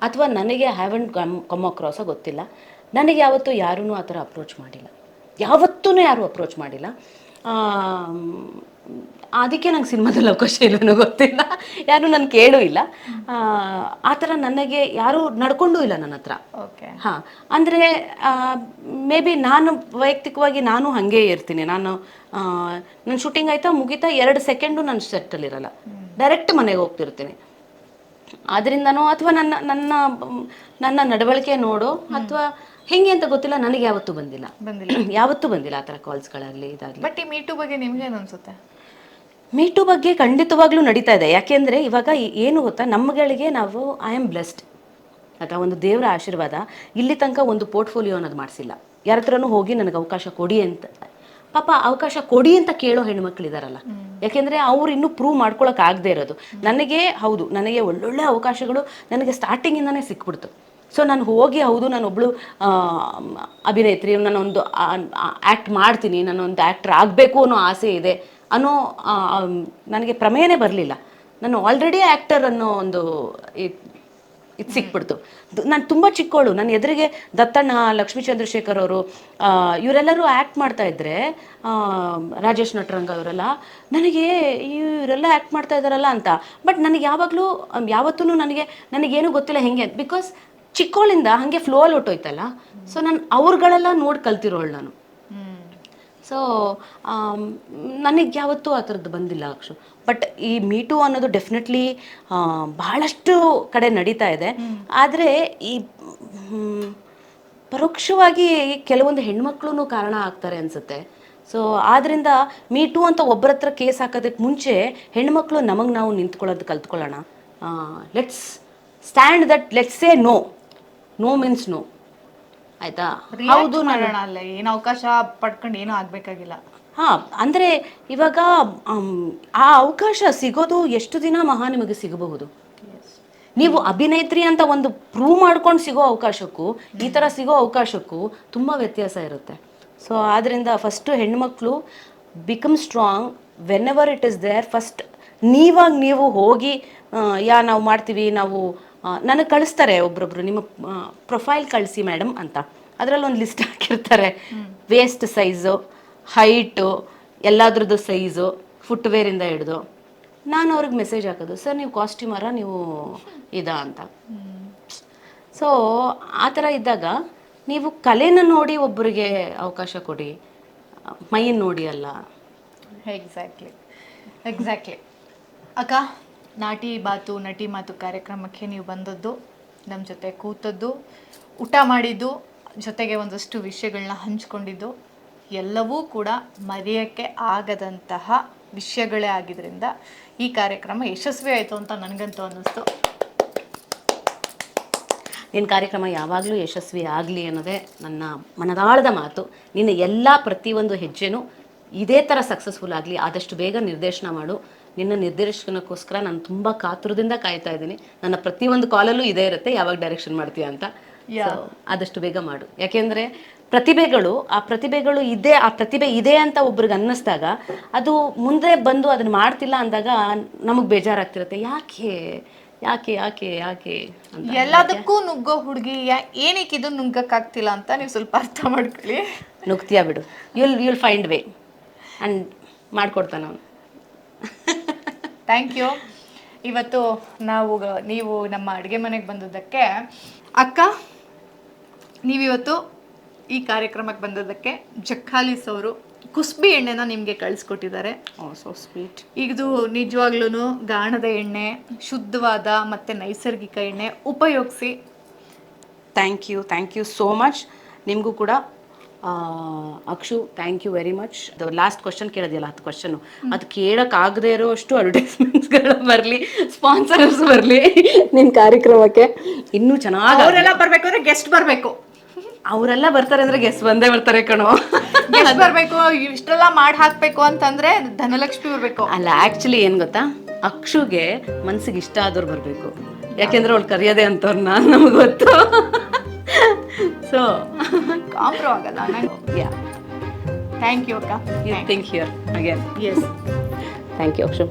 ಅಥವಾ ನನಗೆ ಹ್ಯಾವೆಂಟ್ ಕಮ್ ಕಮ್ ಅಕ್ರಾಸ ಗೊತ್ತಿಲ್ಲ. ನನಗೆ ಯಾವತ್ತೂ ಯಾರೂ ಆ ಥರ ಅಪ್ರೋಚ್ ಮಾಡಿಲ್ಲ. ಯಾವತ್ತೂ ಯಾರೂ ಅಪ್ರೋಚ್ ಮಾಡಿಲ್ಲ. ಅದಕ್ಕೆ ನಂಗೆ ಸಿನಿಮಾದಲ್ಲಿ ಅವಕಾಶ ಏನೋ ಗೊತ್ತಿಲ್ಲ. ಯಾರು ನಾನು ಕೇಳೂ ಇಲ್ಲ. ಆ, ಥರ ನನಗೆ ಯಾರೂ ನಡ್ಕೊಂಡೂ ಇಲ್ಲ ನನ್ನ ಹತ್ರ. ಓಕೆ ಹಾಂ ಅಂದರೆ ಮೇ ಬಿ ನಾನು ವೈಯಕ್ತಿಕವಾಗಿ ನಾನು ಹಾಗೆ ಇರ್ತೀನಿ. ನಾನು ನನ್ನ ಶೂಟಿಂಗ್ ಆಯ್ತಾ ಮುಗಿತಾ ಎರಡು ಸೆಕೆಂಡು ನಾನು ಸೆಟ್ಟಲ್ಲಿರಲ್ಲ ಡೈರೆಕ್ಟ್ ಮನೆಗೆ ಹೋಗ್ತಿರ್ತೀನಿ. ಅದರಿಂದನೋ ಅಥವಾ ನನ್ನ ನನ್ನ ನನ್ನ ನಡವಳಿಕೆ ನೋಡು ಅಥವಾ ಹೆಂಗೆ ಅಂತ ಗೊತ್ತಿಲ್ಲ ನನಗೆ ಯಾವತ್ತೂ ಬಂದಿಲ್ಲ. ಬಂದಿಲ್ಲ. ಯಾವತ್ತೂ ಬಂದಿಲ್ಲ ಆ ಥರ ಕಾಲ್ಸ್ಗಳಾಗಲಿ ಇದಾಗಲಿ. ಬಟ್ ಈ ಮೀಟು ಬಗ್ಗೆ ನಿಮ್ಗೇನ್ ಅನ್ಸುತ್ತೆ? ಮೀಟು ಬಗ್ಗೆ ಖಂಡಿತವಾಗ್ಲೂ ನಡೀತಾ ಇದೆ. ಯಾಕೆಂದರೆ ಇವಾಗ ಏನು ಗೊತ್ತಾ? ನಮ್ಗಳಿಗೆ ನಾವು ಐ ಆಮ್ ಬ್ಲೆಸ್ಡ್ ಅಥವಾ ಒಂದು ದೇವರ ಆಶೀರ್ವಾದ ಇಲ್ಲಿ ತನಕ ಒಂದು ಪೋರ್ಟ್ಫೋಲಿಯೋ ಅನ್ನೋದು ಮಾಡಿಸಿಲ್ಲ. ಯಾರ ಹತ್ರನೂ ಹೋಗಿ ನನಗೆ ಅವಕಾಶ ಕೊಡಿ ಅಂತ. ಪಾಪ ಅವಕಾಶ ಕೊಡಿ ಅಂತ ಕೇಳೋ ಹೆಣ್ಮಕ್ಳಿದಾರಲ್ಲ. ಯಾಕೆಂದರೆ ಅವ್ರು ಇನ್ನೂ ಪ್ರೂವ್ ಮಾಡ್ಕೊಳಕ್ ಆಗದೆ ಇರೋದು. ನನಗೆ ಹೌದು ನನಗೆ ಒಳ್ಳೊಳ್ಳೆ ಅವಕಾಶಗಳು ನನಗೆ ಸ್ಟಾರ್ಟಿಂಗಿಂದನೇ ಸಿಕ್ಬಿಡ್ತು. ಸೊ ನಾನು ಹೋಗಿ ಹೌದು ನಾನೊಬ್ಳು ಆ, ಅಭಿನೇತ್ರಿ ನಾನೊಂದು ಆ್ಯಕ್ಟ್ ಮಾಡ್ತೀನಿ ನಾನೊಂದು ಆ್ಯಕ್ಟ್ರ್ ಆಗಬೇಕು ಅನ್ನೋ ಆಸೆ ಇದೆ. ಅನ್ನೋ ನನಗೆ ಪ್ರಮೇಯನೇ ಬರಲಿಲ್ಲ. ನಾನು ಆಲ್ರೆಡಿ ಆ್ಯಕ್ಟರ್ ಅನ್ನೋ ಒಂದು ಇದು ಸಿಕ್ಬಿಡ್ತು. ನಾನು ತುಂಬ ಚಿಕ್ಕವಳು ನನ್ನ ಎದುರಿಗೆ ದತ್ತಣ್ಣ, ಲಕ್ಷ್ಮೀ ಚಂದ್ರಶೇಖರ್ ಅವರು ಇವರೆಲ್ಲರೂ ಆ್ಯಕ್ಟ್ ಮಾಡ್ತಾ ಇದ್ದರೆ ರಾಜೇಶ್ ನಟರಂಗ ಅವರೆಲ್ಲ, ನನಗೆ ಇವರೆಲ್ಲ ಆ್ಯಕ್ಟ್ ಮಾಡ್ತಾ ಇದ್ದಾರಲ್ಲ ಅಂತ. ಬಟ್ ನನಗೆ ಯಾವಾಗಲೂ ಯಾವತ್ತೂ ನನಗೆ, ನನಗೇನು ಗೊತ್ತಿಲ್ಲ ಹೆಂಗೆ ಬಿಕಾಸ್ ಚಿಕ್ಕವಳಿಂದ ಹಾಗೆ ಫ್ಲೋ ಅಲ್ಲಿ ಹೊಟ್ಟೋಯ್ತಲ್ಲ. ಸೊ ನಾನು ಅವ್ರುಗಳೆಲ್ಲ ನೋಡಿ ಕಲ್ತಿರೋಳು ನಾನು. ಸೊ ನನಗೆ ಯಾವತ್ತೂ ಆ ಥರದ್ದು ಬಂದಿಲ್ಲ ಅಕ್ಷು. ಬಟ್ ಈ ಮೀಟು ಅನ್ನೋದು ಡೆಫಿನೆಟ್ಲಿ ಬಹಳಷ್ಟು ಕಡೆ ನಡೀತಾ ಇದೆ. ಆದರೆ ಈ ಪರೋಕ್ಷವಾಗಿ ಕೆಲವೊಂದು ಹೆಣ್ಮಕ್ಳು ಕಾರಣ ಆಗ್ತಾರೆ ಅನಿಸುತ್ತೆ. ಸೊ ಆದ್ದರಿಂದ ಮೀಟು ಅಂತ ಒಬ್ಬರ ಹತ್ರ ಕೇಸ್ ಹಾಕೋದಕ್ಕೆ ಮುಂಚೆ ಹೆಣ್ಮಕ್ಳು ನಮಗೆ ನಾವು ನಿಂತ್ಕೊಳ್ಳೋದು ಕಲ್ತ್ಕೊಳ್ಳೋಣ. Let's stand that let's say no no means no ಆಯ್ತಾ? ಹೌದು ಮಾಡೋಣ ಅಲ್ಲ ಏನ್ ಅವಕಾಶ ಪಡ್ಕೊಂಡು ಏನೂ ಆಗ್ಬೇಕಾಗಿಲ್ಲ. ಹಾ ಅಂದ್ರೆ ಇವಾಗ ಆಮ್, ಆ ಅವಕಾಶ ಸಿಗೋದು ಎಷ್ಟು ದಿನ ಮಹಾ ನಿಮಗೆ ಸಿಗಬಹುದು? ನೀವು ಅಭಿನೇತ್ರಿ ಅಂತ ಒಂದು ಪ್ರೂವ್ ಮಾಡ್ಕೊಂಡು ಸಿಗೋ ಅವಕಾಶಕ್ಕೂ ಈ ಥರ ಸಿಗೋ ಅವಕಾಶಕ್ಕೂ ತುಂಬ ವ್ಯತ್ಯಾಸ ಇರುತ್ತೆ. ಸೊ ಆದ್ದರಿಂದ ಫಸ್ಟು ಹೆಣ್ಮಕ್ಳು become strong whenever it is there first ನೀವಾಗ ನೀವು ಹೋಗಿ ಆ, ಯಾ ನಾವು ಮಾಡ್ತೀವಿ ನಾವು ನನಗೆ ಕಳಿಸ್ತಾರೆ ಒಬ್ರೊಬ್ರು, ನಿಮ್ಮ ಪ್ರೊಫೈಲ್ ಕಳಿಸಿ ಮೇಡಮ್ ಅಂತ. ಅದರಲ್ಲಿ ಒಂದು ಲಿಸ್ಟ್ ಹಾಕಿರ್ತಾರೆ. ವೇಸ್ಟ್ ಸೈಜು, ಹೈಟು, ಎಲ್ಲದ್ರದ್ದು ಸೈಜು, ಫುಟ್ವೇರಿಂದ ಹಿಡಿದು. ನಾನು ಅವ್ರಿಗೆ ಮೆಸೇಜ್ ಹಾಕೋದು, ಸರ್, ನೀವು ಕಾಸ್ಟ್ಯೂಮರ ನೀವು ಇದಾ ಅಂತ. ಸೊ, ಆ ಥರ ಇದ್ದಾಗ ನೀವು ಕಲೆನ ನೋಡಿ ಒಬ್ಬರಿಗೆ ಅವಕಾಶ ಕೊಡಿ. ಮೈನ್ ನೋಡಿ ಅಲ್ಲ. ಎಕ್ಸಾಕ್ಟ್ಲಿ ಎಕ್ಸಾಕ್ಟ್ಲಿ ಅಕ್ಕ ನಾಟಿ ಬಾತು, ನಟಿ ಮಾತು ಕಾರ್ಯಕ್ರಮಕ್ಕೆ ನೀವು ಬಂದದ್ದು ನಮ್ಮ ಜೊತೆ ಕೂತದ್ದು, ಊಟ ಮಾಡಿದ್ದು, ಜೊತೆಗೆ ಒಂದಷ್ಟು ವಿಷಯಗಳನ್ನ ಹಂಚ್ಕೊಂಡಿದ್ದು, ಎಲ್ಲವೂ ಕೂಡ ಮರೆಯೋಕ್ಕೆ ಆಗದಂತಹ ವಿಷಯಗಳೇ ಆಗಿದ್ದರಿಂದ ಈ ಕಾರ್ಯಕ್ರಮ ಯಶಸ್ವಿ ಆಯಿತು ಅಂತ ನನಗಂತೂ ಅನ್ನಿಸ್ತು. ನಿನ್ನ ಕಾರ್ಯಕ್ರಮ ಯಾವಾಗಲೂ ಯಶಸ್ವಿ ಆಗಲಿ ಅನ್ನೋದೇ ನನ್ನ ಮನದಾಳದ ಮಾತು. ನಿನ್ನ ಎಲ್ಲ ಪ್ರತಿಯೊಂದು ಹೆಜ್ಜೆನೂ ಇದೇ ಥರ ಸಕ್ಸಸ್ಫುಲ್ ಆಗಲಿ, ಆದಷ್ಟು ಬೇಗ ನಿರ್ದೇಶನ ಮಾಡು. ನಿನ್ನ ನಿರ್ದೇಶನಕ್ಕೋಸ್ಕರ ನಾನು ತುಂಬ ಕಾತುರದಿಂದ ಕಾಯ್ತಾ ಇದ್ದೀನಿ. ನನ್ನ ಪ್ರತಿಯೊಂದು ಕಾಲಲ್ಲೂ ಇದೇ ಇರುತ್ತೆ ಯಾವಾಗ ಡೈರೆಕ್ಷನ್ ಮಾಡ್ತೀಯ ಅಂತ. ಆದಷ್ಟು ಬೇಗ ಮಾಡು. ಯಾಕೆಂದರೆ ಪ್ರತಿಭೆಗಳು ಆ ಪ್ರತಿಭೆಗಳು ಇದೆ ಆ ಪ್ರತಿಭೆ ಇದೆ ಅಂತ ಒಬ್ರಿಗೆ ಅನ್ನಿಸ್ದಾಗ ಅದು ಮುಂದೆ ಬಂದು ಅದನ್ನು ಮಾಡ್ತಿಲ್ಲ ಅಂದಾಗ ನಮಗೆ ಬೇಜಾರಾಗ್ತಿರುತ್ತೆ. ಯಾಕೆ? ಯಾಕೆ ಯಾಕೆ ಯಾಕೆ ಎಲ್ಲದಕ್ಕೂ ನುಗ್ಗೋ ಹುಡುಗಿ ಏನಕ್ಕೆ ಇದು ನುಗ್ಗಕ್ಕಾಗ್ತಿಲ್ಲ ಅಂತ ನೀವು ಸ್ವಲ್ಪ ಅರ್ಥ ಮಾಡ್ಕೊಳ್ಳಿ. ನುಗ್ತೀಯ ಬಿಡು. You'll you'll find way and ಮಾಡ್ಕೊಡ್ತಾನ ಅವನು. ಥ್ಯಾಂಕ್ ಯು ಇವತ್ತು ನಾವು ನೀವು ನಮ್ಮ ಅಡುಗೆ ಮನೆಗೆ ಬಂದದ್ದಕ್ಕೆ ಅಕ್ಕ ನೀವಿವತ್ತು ಈ ಕಾರ್ಯಕ್ರಮಕ್ಕೆ ಬಂದದ್ದಕ್ಕೆ ಜಕ್ಕಾಲಿಸ್ ಅವರು ಕುಸ್ಬಿ ಎಣ್ಣೆನ ನಿಮಗೆ ಕಳಿಸ್ಕೊಟ್ಟಿದ್ದಾರೆ. ಓ ಸೋ ಸ್ವೀಟ್ ಇದು ನಿಜವಾಗ್ಲೂ ಗಾಣದ ಎಣ್ಣೆ ಶುದ್ಧವಾದ ಮತ್ತು ನೈಸರ್ಗಿಕ ಎಣ್ಣೆ ಉಪಯೋಗಿಸಿ. Thank you thank you so much ನಿಮಗೂ ಕೂಡ Akshu thank you very much ಅದು ಲಾಸ್ಟ್ ಕ್ವಶನ್ ಕೇಳೋದಿಲ್ಲ ಹತ್ತು ಕ್ವಶನು ಅದು ಕೇಳೋಕ್ಕಾಗದೇ ಇರೋ ಅಷ್ಟು ಅಡ್ವರ್ಟೈಸ್ಮೆಂಟ್ಸ್ಗಳು ಬರಲಿ ಸ್ಪಾನ್ಸರ್ಸ್ ಬರಲಿ. ನಿನ್ನ ಕಾರ್ಯಕ್ರಮಕ್ಕೆ. ಇನ್ನೂ ಚೆನ್ನಾಗಿ ಅವರೆಲ್ಲ ಬರಬೇಕು ಅಂದ್ರೆ ಗೆಸ್ಟ್ ಬರಬೇಕು. ಅವರೆಲ್ಲ ಬರ್ತಾರೆ ಅಂದರೆ ಗೆಸ್ಟ್ ಬಂದೇ ಬರ್ತಾರೆ ಕಣೋ. ಗೆಸ್ಟ್ ಬರಬೇಕು ಇಷ್ಟೆಲ್ಲ ಮಾಡಿ ಹಾಕಬೇಕು ಅಂತಂದ್ರೆ ಧನಲಕ್ಷ್ಮಿ ಬರಬೇಕು. ಅಲ್ಲ ಆ್ಯಕ್ಚುಲಿ ಏನು ಗೊತ್ತಾ? ಅಕ್ಷುಗೆ ಮನ್ಸಿಗೆ ಇಷ್ಟ ಆದವ್ರು ಬರಬೇಕು. ಯಾಕೆಂದ್ರೆ ಅವಳು ಕರೆಯೋದೇ ಅಂತವ್ರನ್ನ ನಮ್ಗೆ ಗೊತ್ತು. ಸೊ ಕಾಂಪ್ರೋ ಆಗಲ್ಲ ಯಾ ಥ್ಯಾಂಕ್ ಯು ಅಕ್ಕ you think here again yes thank you Akshu